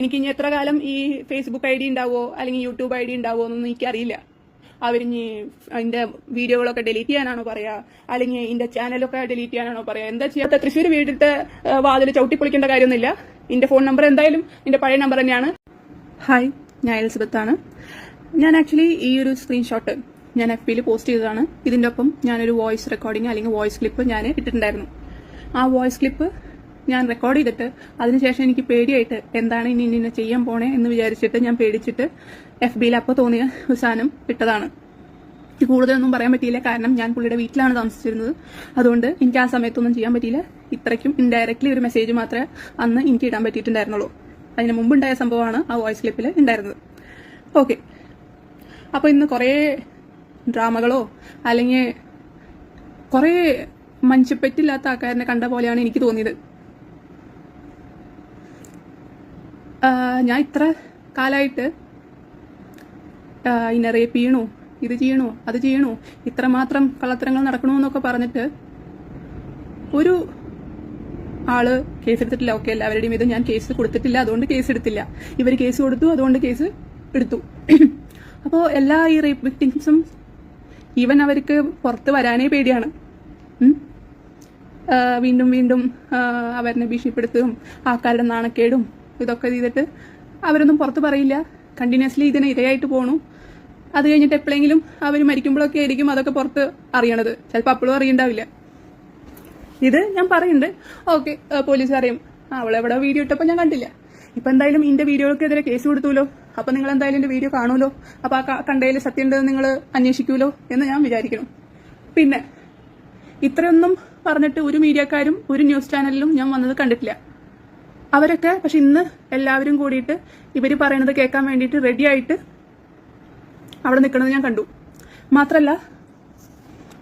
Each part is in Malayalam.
എനിക്ക് ഇനി എത്ര കാലം ഈ ഫേസ്ബുക്ക് ഐ ഡി ഉണ്ടാവോ അല്ലെങ്കിൽ യൂട്യൂബ് ഐ ഡി ഉണ്ടാവോ എന്നൊന്നും എനിക്കറിയില്ല. അവരിഞ്ഞ് അതിന്റെ വീഡിയോകളൊക്കെ ഡിലീറ്റ് ചെയ്യാനാണോ പറയാ? അല്ലെങ്കിൽ ഇതിന്റെ ചാനലൊക്കെ ഡിലീറ്റ് ചെയ്യാനാണോ പറയാ? എന്താ ചെയ്യാത്ത തൃശ്ശൂർ വീട്ടിലത്തെ വാതിൽ ചവിട്ടി പൊളിക്കേണ്ട കാര്യമൊന്നുമില്ല. ഇന്റെ ഫോൺ നമ്പർ എന്തായാലും ഇന്റെ പഴയ നമ്പർ തന്നെയാണ്. ഹായ് ഞാൻ എലിസബത്ത് ആണ്. ഞാൻ ആക്ച്വലി ഈ ഒരു സ്ക്രീൻഷോട്ട് ഞാൻ എഫ് പിയിൽ പോസ്റ്റ് ചെയ്തതാണ്. ഇതിന്റെ ഒപ്പം ഞാനൊരു വോയിസ് റെക്കോർഡിങ് അല്ലെങ്കിൽ വോയിസ് ക്ലിപ്പ് ഞാൻ ഇട്ടിട്ടുണ്ടായിരുന്നു. ആ വോയിസ് ക്ലിപ്പ് ഞാൻ റെക്കോർഡ് ചെയ്തിട്ട് അതിനുശേഷം എനിക്ക് പേടിയായിട്ട് എന്താണ് ഇനി ഇന്നെ ചെയ്യാൻ പോണേ എന്ന് വിചാരിച്ചിട്ട് ഞാൻ പേടിച്ചിട്ട് എഫ് ബിയിൽ അപ്പോൾ തോന്നിയ ഒരു സാധനം ഇട്ടതാണ്. കൂടുതലൊന്നും പറയാൻ പറ്റിയില്ല. കാരണം ഞാൻ പുള്ളിയുടെ വീട്ടിലാണ് താമസിച്ചിരുന്നത്. അതുകൊണ്ട് എനിക്ക് ആ സമയത്തൊന്നും ചെയ്യാൻ പറ്റിയില്ല. ഇത്രയ്ക്കും ഇൻഡയറക്ട്ലി ഒരു മെസ്സേജ് മാത്രമേ അന്ന് എനിക്ക് ഇടാൻ പറ്റിയിട്ടുണ്ടായിരുന്നുള്ളൂ. അതിന് മുമ്പുണ്ടായ സംഭവമാണ് ആ വോയിസ് ക്ലിപ്പിൽ ഉണ്ടായിരുന്നത്. ഓക്കെ അപ്പോൾ ഇന്ന് കുറേ ഡ്രാമകളോ അല്ലെങ്കിൽ കുറേ മനുഷ്യപ്പറ്റില്ലാത്ത ആൾക്കാരനെ കണ്ട പോലെയാണ് എനിക്ക് തോന്നിയത്. ഞാൻ ഇത്ര കാലമായിട്ട് ഇന്ന റേപ്പ് ചെയ്യണോ? ഇത് ചെയ്യണോ? അത് ചെയ്യണോ? ഇത്രമാത്രം കള്ളത്തരങ്ങൾ നടക്കണമെന്നൊക്കെ പറഞ്ഞിട്ട് ഒരു ആൾ കേസെടുത്തിട്ടില്ല ഓക്കെ എല്ലാവരുടെയും ഇത് ഞാൻ കേസ് കൊടുത്തിട്ടില്ല. അതുകൊണ്ട് കേസ് എടുത്തില്ല. ഇവർ കേസ് കൊടുത്തു. അതുകൊണ്ട് കേസ് എടുത്തു. അപ്പോൾ എല്ലാ ഈ റേപ്പ് വിക്ടിംസും ഈവൻ അവർക്ക് പുറത്ത് വരാനേ പേടിയാണ്. വീണ്ടും വീണ്ടും അവരെ ഭീഷണിപ്പെടുത്തുകയും ആൾക്കാരുടെ നാണക്കേടും ഇതൊക്കെ ചെയ്തിട്ട് അവരൊന്നും പുറത്ത് പറയില്ല. കണ്ടിന്യൂസ്ലി ഇതിന് ഇരയായിട്ട് പോണു. അത് കഴിഞ്ഞിട്ട് എപ്പോഴെങ്കിലും അവർ മരിക്കുമ്പോഴൊക്കെ ആയിരിക്കും അതൊക്കെ പുറത്ത് അറിയണത്. ചിലപ്പോൾ അപ്പോഴും അറിയണ്ടാവില്ല. ഇത് ഞാൻ പറയുന്നുണ്ട് ഓക്കെ പോലീസ് അറിയും അവളെവിടെ വീഡിയോ ഇട്ടപ്പോൾ ഞാൻ കണ്ടില്ല. ഇപ്പം എന്തായാലും ഇന്റെ വീഡിയോക്കെതിരെ കേസ് കൊടുത്തുല്ലോ അപ്പൊ നിങ്ങൾ എന്തായാലും എന്റെ വീഡിയോ കാണുമല്ലോ അപ്പൊ ആ കണ്ടതിൽ സത്യം ഉണ്ടെന്ന് നിങ്ങൾ അന്വേഷിക്കൂലോ? എന്ന് ഞാൻ വിചാരിക്കണം പിന്നെ ഇത്രയൊന്നും പറഞ്ഞിട്ട് ഒരു മീഡിയക്കാരും ഒരു ന്യൂസ് ചാനലിലും ഞാൻ വന്നത് കണ്ടിട്ടില്ല. അവരൊക്കെ പക്ഷെ ഇന്ന് എല്ലാവരും കൂടിയിട്ട് ഇവർ പറയണത് കേൾക്കാൻ വേണ്ടിയിട്ട് റെഡിയായിട്ട് അവിടെ നിൽക്കുന്നത് ഞാൻ കണ്ടു. മാത്രല്ല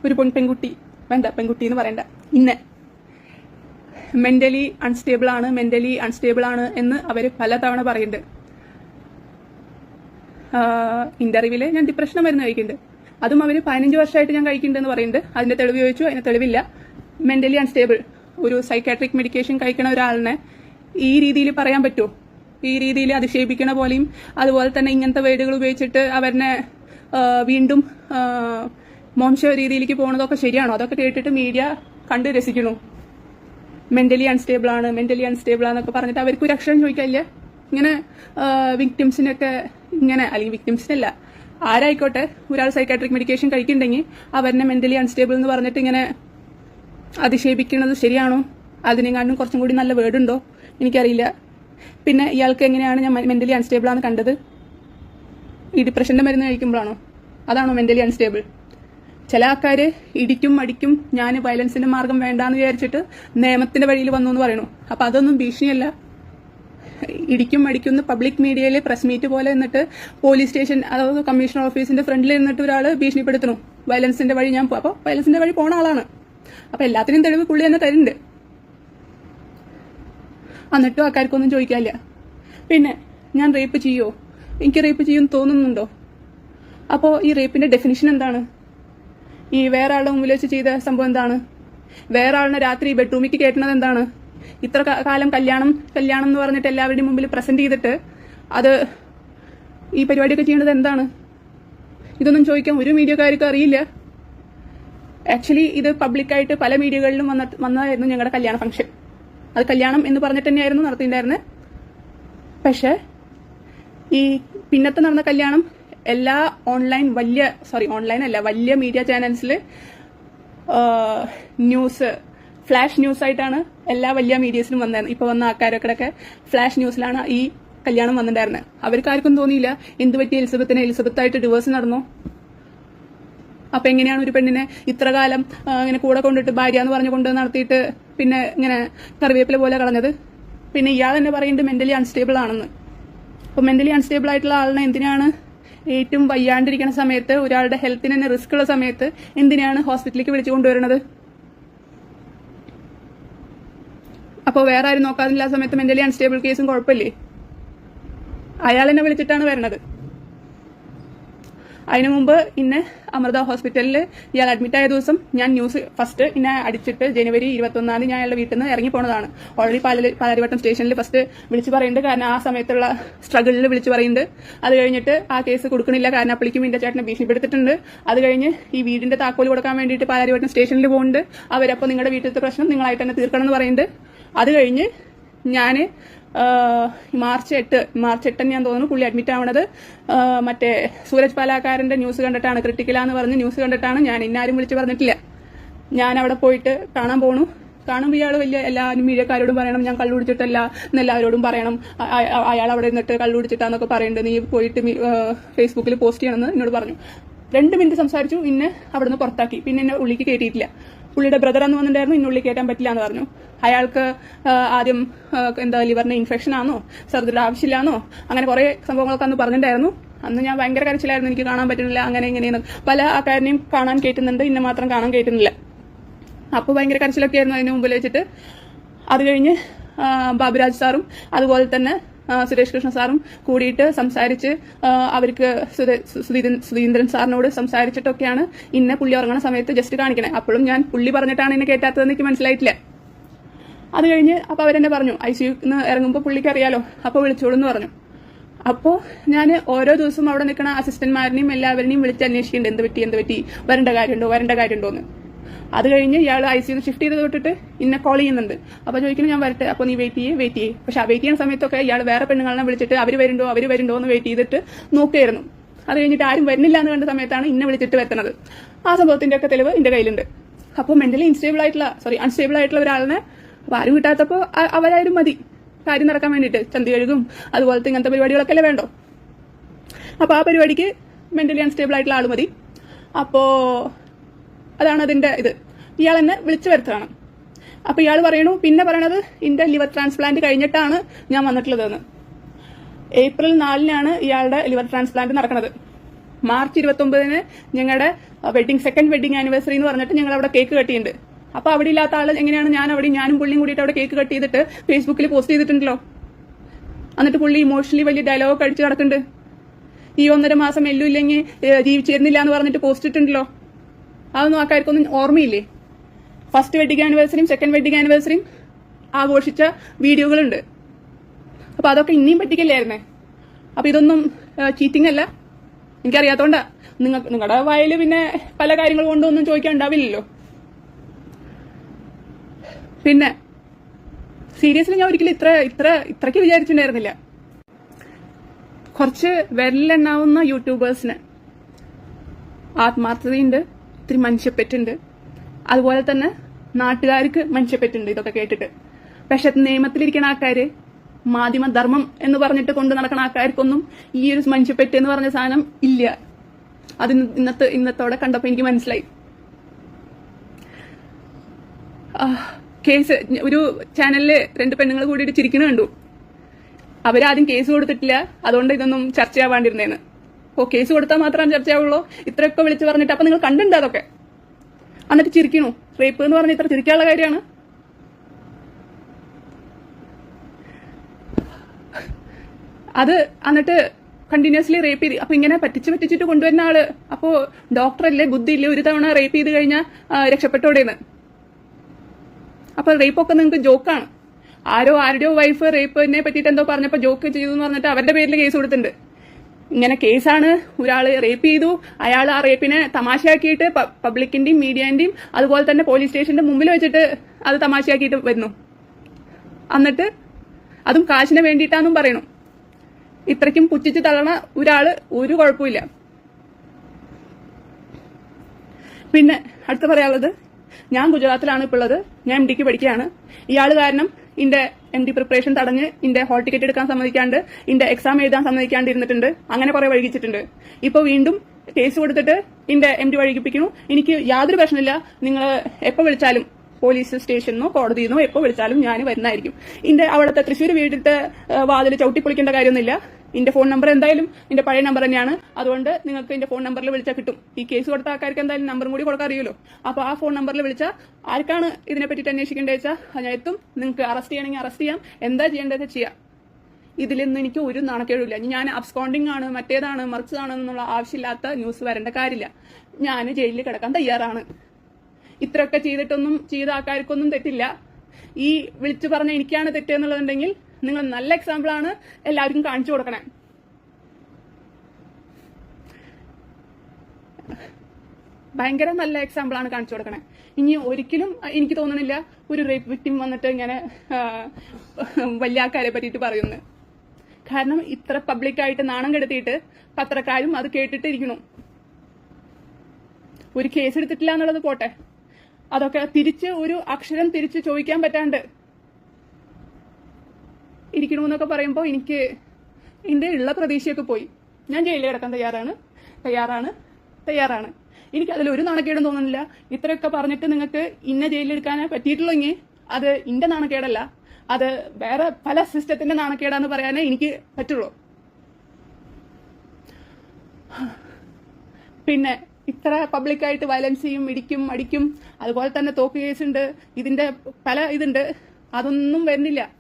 ഒരു പെൺ പെൺകുട്ടി വേണ്ട പെൺകുട്ടി എന്ന് പറയണ്ട ഇന്ന്. മെന്റലി അൺസ്റ്റേബിൾ ആണ് മെന്റലി അൺസ്റ്റേബിൾ ആണ് എന്ന് അവർ പലതവണ പറയുന്നുണ്ട് ഇന്റർവ്യൂൽ ഞാൻ ഡിപ്രഷൻ മരുന്ന് കഴിക്കുന്നുണ്ട് അതും അവർ പതിനഞ്ച് വർഷമായിട്ട് ഞാൻ കഴിക്കുന്നുണ്ടെന്ന് പറയുന്നുണ്ട് അതിന്റെ തെളിവ് ചോദിച്ചു അതിന് തെളിവില്ല. മെന്റലി അൺസ്റ്റേബിൾ ഒരു സൈക്കാട്രിക് മെഡിക്കേഷൻ കഴിക്കുന്ന ഒരാളിനെ ഈ രീതിയിൽ പറയാൻ പറ്റുമോ? ഈ രീതിയിൽ അധിക്ഷേപിക്കണ പോലെയും അതുപോലെ തന്നെ ഇങ്ങനത്തെ വേർഡുകൾ ഉപയോഗിച്ചിട്ട് അവരെ വീണ്ടും മോശ രീതിയിലേക്ക് പോണതൊക്കെ ശരിയാണോ? അതൊക്കെ കേട്ടിട്ട് മീഡിയ കണ്ട് രസിക്കണു? മെന്റലി അൺസ്റ്റേബിൾ ആണ് മെന്റലി അൺസ്റ്റേബിൾ ആണെന്നൊക്കെ പറഞ്ഞിട്ട് അവർക്ക് ഒരു അക്ഷരം ചോദിക്കാനില്ല ഇങ്ങനെ വിക്ടിംസിനൊക്കെ ഇങ്ങനെ അല്ലെങ്കിൽ വിക്ടിംസിനല്ല ആരായിക്കോട്ടെ ഒരാൾ സൈക്കാട്രിക് മെഡിക്കേഷൻ കഴിക്കുന്നുണ്ടെങ്കിൽ അവരെ മെന്റലി അൺസ്റ്റേബിൾ എന്ന് പറഞ്ഞിട്ട് ഇങ്ങനെ അധിക്ഷേപിക്കുന്നത് ശരിയാണോ? അതിനെങ്ങാണ്ടും കുറച്ചും കൂടി നല്ല വേർഡ് ഉണ്ടോ? എനിക്കറിയില്ല. പിന്നെ ഇയാൾക്ക് എങ്ങനെയാണ് ഞാൻ മെന്റലി അൺസ്റ്റേബിൾ ആണ് കണ്ടത്? ഈ ഡിപ്രഷന്റെ മരുന്ന് കഴിക്കുമ്പോഴാണോ? അതാണോ മെന്റലി അൺസ്റ്റേബിൾ ചില ആൾക്കാർ ഇടിക്കും അടിക്കും ഞാൻ വയലൻസിന്റെ മാർഗം വേണ്ടാന്ന് വിചാരിച്ചിട്ട് നിയമത്തിന്റെ വഴിയിൽ വന്നു എന്ന് പറയണു. അപ്പൊ അതൊന്നും ഭീഷണിയല്ല. ഇടിക്കും അടിക്കും പബ്ലിക് മീഡിയയിൽ പ്രസ് മീറ്റ് പോലെ എന്നിട്ട് പോലീസ് സ്റ്റേഷൻ അതായത് കമ്മീഷണർ ഓഫീസിന്റെ ഫ്രണ്ടിൽ നിന്നിട്ട് ഒരാൾ ഭീഷണിപ്പെടുത്തണു വയലൻസിന്റെ വഴി ഞാൻ അപ്പോൾ വയലൻസിന്റെ വഴി പോണ ആളാണ്. അപ്പൊ എല്ലാത്തിനും തെളിവ് പുള്ളി തന്നെ തരുന്നുണ്ട്. എന്നിട്ടും ആൾക്കാർക്കൊന്നും ചോദിക്കാല്ല പിന്നെ ഞാൻ റേപ്പ് ചെയ്യോ? എനിക്ക് റേപ്പ് ചെയ്യുമെന്ന് തോന്നുന്നുണ്ടോ? അപ്പോൾ ഈ റേപ്പിന്റെ ഡെഫിനിഷൻ എന്താണ്? ഈ വേറെ ആളുടെ മുമ്പിൽ വെച്ച് ചെയ്ത സംഭവം എന്താണ്? വേറെ ആളിനെ രാത്രി ബെഡ്റൂമിക്ക് കയറ്റുന്നത് എന്താണ്? ഇത്ര കാലം കല്യാണം കല്യാണം എന്ന് പറഞ്ഞിട്ട് എല്ലാവരുടെയും മുമ്പിൽ പ്രസന്റ് ചെയ്തിട്ട് അത് ഈ പരിപാടിയൊക്കെ ചെയ്യേണ്ടത് എന്താണ്? ഇതൊന്നും ചോദിക്കാൻ ഒരു മീഡിയക്കാർക്ക് അറിയില്ല. ആക്ച്വലി ഇത് പബ്ലിക്കായിട്ട് പല മീഡിയകളിലും വന്ന വന്നതായിരുന്നു ഞങ്ങളുടെ കല്യാണ ഫംഗ്ഷൻ അത് കല്യാണം എന്ന് പറഞ്ഞിട്ട് തന്നെയായിരുന്നു നടത്തിയിട്ടുണ്ടായിരുന്നത് പക്ഷേ ഈ പിന്നത്തെ നടന്ന കല്യാണം എല്ലാ ഓൺലൈൻ വലിയ സോറി ഓൺലൈൻ അല്ല വലിയ മീഡിയ ചാനൽസിൽ ന്യൂസ് ഫ്ലാഷ് ന്യൂസ് ആയിട്ടാണ് എല്ലാ വലിയ മീഡിയസിലും വന്നത് ഇപ്പൊ വന്ന ആൾക്കാരൊക്കെ ഫ്ലാഷ് ന്യൂസിലാണ് ഈ കല്യാണം വന്നിട്ടുണ്ടായിരുന്നത് അവർക്കാർക്കും തോന്നിയില്ല എന്ത് പറ്റി എലിസബത്തിനെ? എലിസബത്തായിട്ട് ഡിവോഴ്സ് നടന്നു? അപ്പൊ എങ്ങനെയാണ് ഒരു പെണ്ണിനെ ഇത്ര കാലം ഇങ്ങനെ കൂടെ കൊണ്ടിട്ട് ഭാര്യ എന്ന് പറഞ്ഞു കൊണ്ട് നടത്തിയിട്ട് പിന്നെ ഇങ്ങനെ കറിവേപ്പില പോലെ കളഞ്ഞത്? പിന്നെ ഇയാൾ തന്നെ പറയുന്നുണ്ട് മെന്റലി അൺസ്റ്റേബിൾ ആണെന്ന്. അപ്പൊ മെന്റലി അൺസ്റ്റേബിൾ ആയിട്ടുള്ള ആളിനെ എന്തിനാണ് ഏറ്റവും വയ്യാണ്ടിരിക്കുന്ന സമയത്ത് ഒരാളുടെ ഹെൽത്തിന് തന്നെ റിസ്ക് ഉള്ള സമയത്ത് എന്തിനാണ് ഹോസ്പിറ്റലിലേക്ക് വിളിച്ചു കൊണ്ടുവരുന്നത്? അപ്പോൾ വേറെ ആരും നോക്കാതില്ല ആ സമയത്ത് മെന്റലി അൺസ്റ്റേബിൾ കേസും കുഴപ്പമില്ലേ? അയാൾ വിളിച്ചിട്ടാണ് വരണത്. അതിനു മുമ്പ് ഇന്ന് അമൃത ഹോസ്പിറ്റലിൽ ഇയാൾ അഡ്മിറ്റ് ആയ ദിവസം ഞാൻ ന്യൂസ് ഫസ്റ്റ് ഇന്നെ അടിച്ചിട്ട് ജനുവരി ഇരുപത്തൊന്നാം തീയതി ഞാൻ വീട്ടിൽ നിന്ന് ഇറങ്ങി പോണതാണ്. ഓൾറെഡി പാല പാലാരിവട്ടം സ്റ്റേഷനിൽ ഫസ്റ്റ് വിളിച്ചു പറയുന്നുണ്ട് കാരണം ആ സമയത്തുള്ള സ്ട്രഗിളിൽ വിളിച്ചു പറയുന്നുണ്ട് അത് കഴിഞ്ഞിട്ട് ആ കേസ് കൊടുക്കണില്ല. കാരണം അപ്പളിക്കും ഇന്റെ ചേട്ടനെ ഭീഷണിപ്പെടുത്തിയിട്ടുണ്ട്. അത് കഴിഞ്ഞ് ഈ വീടിന്റെ താക്കോൽ കൊടുക്കാൻ വേണ്ടിയിട്ട് പാലാരിവട്ടം സ്റ്റേഷനിൽ പോകുന്നുണ്ട് അവരപ്പോൾ നിങ്ങളുടെ വീട്ടിലത്തെ പ്രശ്നം നിങ്ങളായിട്ട് തന്നെ തീർക്കണം എന്ന് പറയുന്നുണ്ട് അത് കഴിഞ്ഞ് ഞാൻ മാർച്ച് എട്ട് മാർച്ച് എട്ടെന്ന് ഞാൻ തോന്നുന്നു പുള്ളി അഡ്മിറ്റ് ആവണത്. മറ്റേ സൂരജ് പാലാക്കാരന്റെ ന്യൂസ് കണ്ടിട്ടാണ് ക്രിട്ടിക്കലാന്ന് പറഞ്ഞ് ന്യൂസ് കണ്ടിട്ടാണ്. ഞാൻ ഇന്നാരും വിളിച്ച് പറഞ്ഞിട്ടില്ല. ഞാൻ അവിടെ പോയിട്ട് കാണാൻ പോണു. കാണുമ്പോൾ ഇയാൾ വലിയ എല്ലാ മീഡിയക്കാരോടും പറയണം ഞാൻ കള്ളുപിടിച്ചിട്ടല്ല എന്നെല്ലാവരോടും പറയണം. അയാൾ അവിടെ നിന്നിട്ട് കള്ളുപിടിച്ചിട്ടാന്നൊക്കെ പറയുന്നുണ്ട് നീ പോയിട്ട് ഫേസ്ബുക്കിൽ പോസ്റ്റ് ചെയ്യണമെന്ന് എന്നോട് പറഞ്ഞു. രണ്ട് മിനിറ്റ് സംസാരിച്ചു. പിന്നെ അവിടുന്ന് പുറത്താക്കി. പിന്നെ എന്നെ ഉള്ളിക്ക് കയറ്റിയിട്ടില്ല പുള്ളിയുടെ ബ്രദർ എന്ന് വന്നിട്ടുണ്ടായിരുന്നു. ഇന്നുള്ളിൽ കയറ്റാൻ പറ്റില്ല എന്ന് പറഞ്ഞു. അയാൾക്ക് ആദ്യം എന്താ ലിവറിന് ഇൻഫെക്ഷൻ ആണോ സർജറി ആവശ്യമില്ലാന്നോ? അങ്ങനെ കുറെ സംഭവങ്ങളൊക്കെ അന്ന് പറഞ്ഞിട്ടുണ്ടായിരുന്നു. അന്ന് ഞാൻ ഭയങ്കര കരച്ചിലായിരുന്നു. എനിക്ക് കാണാൻ പറ്റുന്നില്ല അങ്ങനെ ഇങ്ങനെയെന്ന്. പല ആൾക്കാരനെയും കാണാൻ കയറ്റുന്നുണ്ട് ഇന്നെ മാത്രം കാണാൻ കയറ്റുന്നില്ല അപ്പോൾ ഭയങ്കര കരച്ചിലൊക്കെ ആയിരുന്നു അതിന് മുമ്പിൽ വെച്ചിട്ട്. അത് കഴിഞ്ഞ് ബാബുരാജ് സാറും അതുപോലെ തന്നെ സുരേഷ് കൃഷ്ണ സാറും കൂടിയിട്ട് സംസാരിച്ച് അവർക്ക് സുധീന്ദ്രൻ സാറിനോട് സംസാരിച്ചിട്ടൊക്കെയാണ് ഇന്നെ പുള്ളി ഉറങ്ങുന്ന സമയത്ത് ജസ്റ്റ് കാണിക്കണേ. അപ്പോഴും ഞാൻ പുള്ളി പറഞ്ഞിട്ടാണ് എന്നെ കേട്ടാത്തതെന്ന് എനിക്ക് മനസ്സിലായിട്ടില്ല. അത് കഴിഞ്ഞ് അപ്പോൾ അവരെന്നെ പറഞ്ഞു ഐ സി യുന്ന് ഇറങ്ങുമ്പോൾ പുള്ളിക്ക് അറിയാലോ. അപ്പോൾ വിളിച്ചോളൂ പറഞ്ഞു. അപ്പോൾ ഞാൻ ഓരോ ദിവസവും അവിടെ നിൽക്കുന്ന അസിസ്റ്റന്റ്മാരെയും എല്ലാവരെയും വിളിച്ച് അന്വേഷിക്കുന്നുണ്ട് എന്ത് പറ്റി എന്ത് പറ്റി? വരേണ്ട കാര്യമുണ്ടോ വരേണ്ട കാര്യമുണ്ടോ എന്ന് അത് കഴിഞ്ഞ് ഇയാൾ ഐ സിന്ന് ഷിഫ്റ്റ് ചെയ്ത് തൊട്ടിട്ട് ഇന്നെ കോൾ ചെയ്യുന്നുണ്ട്. അപ്പോൾ ചോദിക്കുന്നു ഞാൻ വരട്ടെ. അപ്പോൾ നീ വെയിറ്റ് ചെയ്യേ വെയിറ്റ് ചെയ്യേ. പക്ഷെ വെയിറ്റ് ചെയ്യുന്ന സമയത്തൊക്കെ ഇയാൾ വേറെ പെണ്ണുങ്ങളെ വിളിച്ചിട്ട് അവർ വരുന്നുണ്ടോ? അവർ വരുന്നുണ്ടോ? എന്ന് വെയിറ്റ് ചെയ്തിട്ട് നോക്കുകയായിരുന്നു അത് കഴിഞ്ഞിട്ട് ആരും വരുന്നില്ല എന്ന് കണ്ട സമയത്താണ് ഇന്നെ വിളിച്ചിട്ട് വരുന്നത് ആ സംഭവത്തിന്റെ ഒക്കെ തെളിവ് എന്റെ കയ്യിലുണ്ട്. അപ്പോൾ മെന്റലി ഇൻസ്റ്റേബിൾ ആയിട്ടുള്ള സോറി അൺസ്റ്റേബിൾ ആയിട്ടുള്ള ഒരാളിനെ അപ്പോൾ ആരും കിട്ടാത്തപ്പോൾ അവരായാലും മതി. കാര്യം നടക്കാൻ വേണ്ടിയിട്ട് ചന്തി കഴുകും. അതുപോലത്തെ ഇങ്ങനത്തെ പരിപാടികളൊക്കെ അല്ലേ വേണ്ടോ? അപ്പോൾ ആ പരിപാടിക്ക് മെന്റലി അൺസ്റ്റേബിൾ ആയിട്ടുള്ള ആൾ മതി. അപ്പോൾ അതാണ് അതിന്റെ ഇത്. ഇയാൾ എന്നെ വിളിച്ചു വരുത്തതാണ് അപ്പൊ ഇയാൾ പറയണു പിന്നെ പറയണത് ഇന്റെ ലിവർ ട്രാൻസ്പ്ലാന്റ് കഴിഞ്ഞിട്ടാണ് ഞാൻ വന്നിട്ടുള്ളതെന്ന്. ഏപ്രിൽ നാലിനാണ് ഇയാളുടെ ലിവർ ട്രാൻസ്പ്ലാന്റ് നടക്കുന്നത് മാർച്ച് ഇരുപത്തി ഒമ്പതിന് ഞങ്ങളുടെ വെഡിങ് സെക്കൻഡ് വെഡിങ് ആനിവേഴ്സറി എന്ന് പറഞ്ഞിട്ട് ഞങ്ങൾ അവിടെ കേക്ക് കട്ടിയുണ്ട് അപ്പൊ അവിടെ ഇല്ലാത്ത ആൾ എങ്ങനെയാണ് ഞാൻ അവിടെ ഞാനും പുള്ളിയും കൂടിയിട്ട് അവിടെ കേക്ക് കട്ട് ചെയ്തിട്ട് ഫേസ്ബുക്കിൽ പോസ്റ്റ് ചെയ്തിട്ടുണ്ടല്ലോ. എന്നിട്ട് പുള്ളി ഇമോഷണലി വലിയ ഡയലോഗ് അടിച്ച് നടക്കുന്നുണ്ട്. ഈ ഒന്നര മാസം എല്ലു ഇല്ലെങ്കിൽ ജീവിച്ചിരുന്നില്ല എന്ന് പറഞ്ഞിട്ട് പോസ്റ്റ് ഇട്ടുണ്ടല്ലോ അതൊന്നും ആൾക്കാർക്കൊന്നും ഓർമ്മയില്ലേ? ഫസ്റ്റ് വെഡിങ് ആനിവേഴ്സറിയും സെക്കൻഡ് വെഡിങ് ആനിവേഴ്സറിയും ആഘോഷിച്ച വീഡിയോകളുണ്ട്. അപ്പോൾ അതൊക്കെ ഇനിയും പറ്റിക്കല്ലായിരുന്നേ അപ്പോൾ ഇതൊന്നും ചീറ്റിംഗ് അല്ല. എനിക്കറിയാത്തോണ്ടാ. നിങ്ങൾ നിങ്ങളുടെ വായിൽ പിന്നെ പല കാര്യങ്ങൾ കൊണ്ടൊന്നും ചോദിക്കാൻ ഉണ്ടാവില്ലല്ലോ. പിന്നെ സീരിയസ്ലി ഞാൻ ഒരിക്കലും ഇത്ര ഇത്ര ഇത്രയ്ക്ക് വിചാരിച്ചിട്ടുണ്ടായിരുന്നില്ല. കുറച്ച് വിരലെണ്ണാവുന്ന യൂട്യൂബേഴ്സിന് ആത്മാർത്ഥതയുണ്ട്. ഇത്തിരി മനുഷ്യപ്പെട്ടുണ്ട് അതുപോലെ തന്നെ നാട്ടുകാർക്ക് മനുഷ്യപ്പെട്ടുണ്ട് ഇതൊക്കെ കേട്ടിട്ട്. പക്ഷെ നിയമത്തിലിരിക്കുന്ന ആൾക്കാര് മാധ്യമധർമ്മം എന്ന് പറഞ്ഞിട്ട് കൊണ്ട് നടക്കുന്ന ആൾക്കാർക്കൊന്നും ഈ ഒരു മനുഷ്യപ്പെറ്റ് എന്ന് പറഞ്ഞ സാധനം ഇല്ല. അത് ഇന്ന് ഇന്നത്തെ ഇന്നത്തോടെ കണ്ടപ്പോൾ എനിക്ക് മനസ്സിലായി. കേസ് ഒരു ചാനലിൽ രണ്ട് പെണ്ണുങ്ങൾ കൂടിയിട്ട് ചിരിക്കണ കണ്ടു. അവരാദ്യം കേസ് കൊടുത്തിട്ടില്ല. അതുകൊണ്ട് ഇതൊന്നും ചർച്ചയാവാണ്ടിരുന്നേന്ന്. ഓ കേസ് കൊടുത്താൽ മാത്രമാണ് ചർച്ചയാവുള്ളൂ. ഇത്രയൊക്കെ വിളിച്ചു പറഞ്ഞിട്ട് അപ്പൊ നിങ്ങൾ കണ്ടിട്ടുണ്ട് അതൊക്കെ? എന്നിട്ട് ചിരിക്കണു. റേപ്പ് എന്ന് പറഞ്ഞ ഇത്ര ചിരിക്കാനുള്ള കാര്യമാണ്. അത് എന്നിട്ട് കണ്ടിന്യൂസ്ലി റേപ്പ് ചെയ്ത്. അപ്പൊ ഇങ്ങനെ പറ്റിച്ച് പറ്റിച്ചിട്ട് കൊണ്ടുവരുന്ന ആൾ. അപ്പോ ഡോക്ടറല്ലേ ബുദ്ധിയില്ലേ? ഒരു തവണ റേപ്പ് ചെയ്ത് കഴിഞ്ഞാൽ രക്ഷപ്പെട്ടോടേന്ന്. അപ്പൊ റേപ്പ് ഒക്കെ നിങ്ങൾക്ക് ജോക്കാണ് ആരോ ആരുടെയോ വൈഫ് റേപ്പിനെ പറ്റിയിട്ട് എന്തോ പറഞ്ഞപ്പോ ജോക്ക് ചെയ്തു എന്ന് പറഞ്ഞിട്ട് അവരുടെ പേരിൽ കേസ് കൊടുത്തിട്ടുണ്ട്. ഇങ്ങനെ കേസാണ്. ഒരാൾ റേപ്പ് ചെയ്തു. അയാൾ ആ റേപ്പിനെ തമാശയാക്കിയിട്ട് പബ്ലിക്കിന്റെയും മീഡിയന്റെയും അതുപോലെ തന്നെ പോലീസ് സ്റ്റേഷന്റെ മുമ്പിൽ വെച്ചിട്ട് അത് തമാശയാക്കിയിട്ട് വരുന്നു എന്നിട്ട് അതും കാശിന് വേണ്ടിയിട്ടാന്നും പറയണു. ഇത്രയ്ക്കും പുച്ഛിച്ച് തള്ളണ ഒരാൾ ഒരു കുഴപ്പമില്ല പിന്നെ അടുത്ത് പറയാനുള്ളത് ഞാൻ ഗുജറാത്തിലാണ് ഇപ്പോൾ ഉള്ളത്. ഞാൻ എം ഡിക്ക് പഠിക്കുകയാണ്. ഇയാൾ കാരണം ഇന്റെ എം ഡി പ്രിപ്പറേഷൻ തടഞ്ഞ് ഇന്റെ ഹോൾ ടിക്കറ്റ് എടുക്കാൻ സമ്മതിക്കാണ്ട് ഇന്റെ എക്സാം എഴുതാൻ സമ്മതിക്കാണ്ട് ഇരുന്നിട്ടുണ്ട് അങ്ങനെ കുറെ വൈകിച്ചിട്ടുണ്ട്. ഇപ്പൊ വീണ്ടും കേസ് കൊടുത്തിട്ട് ഇന്റെ എം ഡി വഴിപ്പിക്കുന്നു എനിക്ക് യാതൊരു പ്രശ്നമില്ല. നിങ്ങൾ എപ്പോൾ വിളിച്ചാലും പോലീസ് സ്റ്റേഷനിന്നോ കോടതിയിൽ നിന്നോ എപ്പോൾ വിളിച്ചാലും ഞാൻ വരുന്നതായിരിക്കും. ഇന്റെ അവിടുത്തെ തൃശ്ശൂർ വീട്ടിലത്തെ വാതിൽ ചവിട്ടിപ്പൊളിക്കേണ്ട കാര്യമൊന്നുമില്ല. ഇന്റെ ഫോൺ നമ്പർ എന്തായാലും എന്റെ പഴയ നമ്പർ തന്നെയാണ്. അതുകൊണ്ട് നിങ്ങൾക്ക് എന്റെ ഫോൺ നമ്പറിൽ വിളിച്ചാൽ കിട്ടും. ഈ കേസ് കൊടുത്ത ആൾക്കാർക്ക് എന്തായാലും നമ്പറും കൂടി കൊടുക്കാൻ അറിയുമല്ലോ. അപ്പോൾ ആ ഫോൺ നമ്പറിൽ വിളിച്ചാൽ ആർക്കാണ് ഇതിനെ പറ്റിയിട്ട് അന്വേഷിക്കേണ്ടത് വെച്ചാൽ ഞാൻ എത്തും നിങ്ങൾക്ക് അറസ്റ്റ് ചെയ്യണമെങ്കിൽ അറസ്റ്റ് ചെയ്യാം. എന്താ ചെയ്യേണ്ടത് ചെയ്യാം. ഇതിലൊന്നും എനിക്ക് ഒരു നാണക്കേടില്ല ഞാൻ അബ്സ്കോണ്ടിങ് ആണ് മറ്റേതാണ് മറിച്ചതാണ് എന്നുള്ള ആവശ്യമില്ലാത്ത ന്യൂസ് വരേണ്ട കാര്യമില്ല. ഞാൻ ജയിലിൽ കിടക്കാൻ തയ്യാറാണ്. ഇത്രയൊക്കെ ചെയ്തിട്ടൊന്നും ചെയ്ത ആൾക്കാർക്കൊന്നും തെറ്റില്ല. ഈ വിളിച്ചു പറഞ്ഞ എനിക്കാണ് തെറ്റെന്നുള്ളതുണ്ടെങ്കിൽ നിങ്ങൾ നല്ല എക്സാമ്പിൾ ആണ് എല്ലാവർക്കും കാണിച്ചു കൊടുക്കണേ. ഭയങ്കര നല്ല എക്സാമ്പിൾ ആണ് കാണിച്ചു കൊടുക്കണേ. ഇനി ഒരിക്കലും എനിക്ക് തോന്നണില്ല ഒരു റേപ്പ് വിക്ടിം വന്നിട്ട് ഇങ്ങനെ വലിയ ആൾക്കാരെ പറ്റിയിട്ട് പറയുന്നത് കാരണം ഇത്ര പബ്ലിക്കായിട്ട് നാണം കെടുത്തിയിട്ട് പത്രക്കാരും അത് കേട്ടിട്ടിരിക്കുന്നു. ഒരു കേസ് എടുത്തിട്ടില്ല എന്നുള്ളത് പോട്ടെ. അതൊക്കെ തിരിച്ച് ഒരു അക്ഷരം തിരിച്ച് ചോദിക്കാൻ പറ്റാണ്ട് ഇരിക്കണമെന്നൊക്കെ പറയുമ്പോൾ എനിക്ക് എന്റെ ഉള്ള പ്രതീക്ഷയൊക്കെ പോയി. ഞാൻ ജയിലിൽ കിടക്കാൻ തയ്യാറാണ്. തയ്യാറാണ്. തയ്യാറാണ്. എനിക്ക് അതിൽ ഒരു നാണക്കേടും തോന്നുന്നില്ല. ഇത്രയൊക്കെ പറഞ്ഞിട്ട് നിങ്ങൾക്ക് ഇന്ന ജയിലിലെടുക്കാനേ പറ്റിയിട്ടുള്ളെങ്കിൽ അത് ഇന്റെ നാണക്കേടല്ല. അത് വേറെ പല സിസ്റ്റത്തിന്റെ നാണക്കേടാന്ന് പറയാനേ എനിക്ക് പറ്റുള്ളൂ. പിന്നെ ഇത്ര പബ്ലിക്കായിട്ട് വയലൻസ് ചെയ്യും ഇടിക്കും അടിക്കും അതുപോലെ തന്നെ തോക്ക് കേസ് ഉണ്ട് ഇതിന്റെ പല ഇതുണ്ട്. അതൊന്നും വരുന്നില്ല.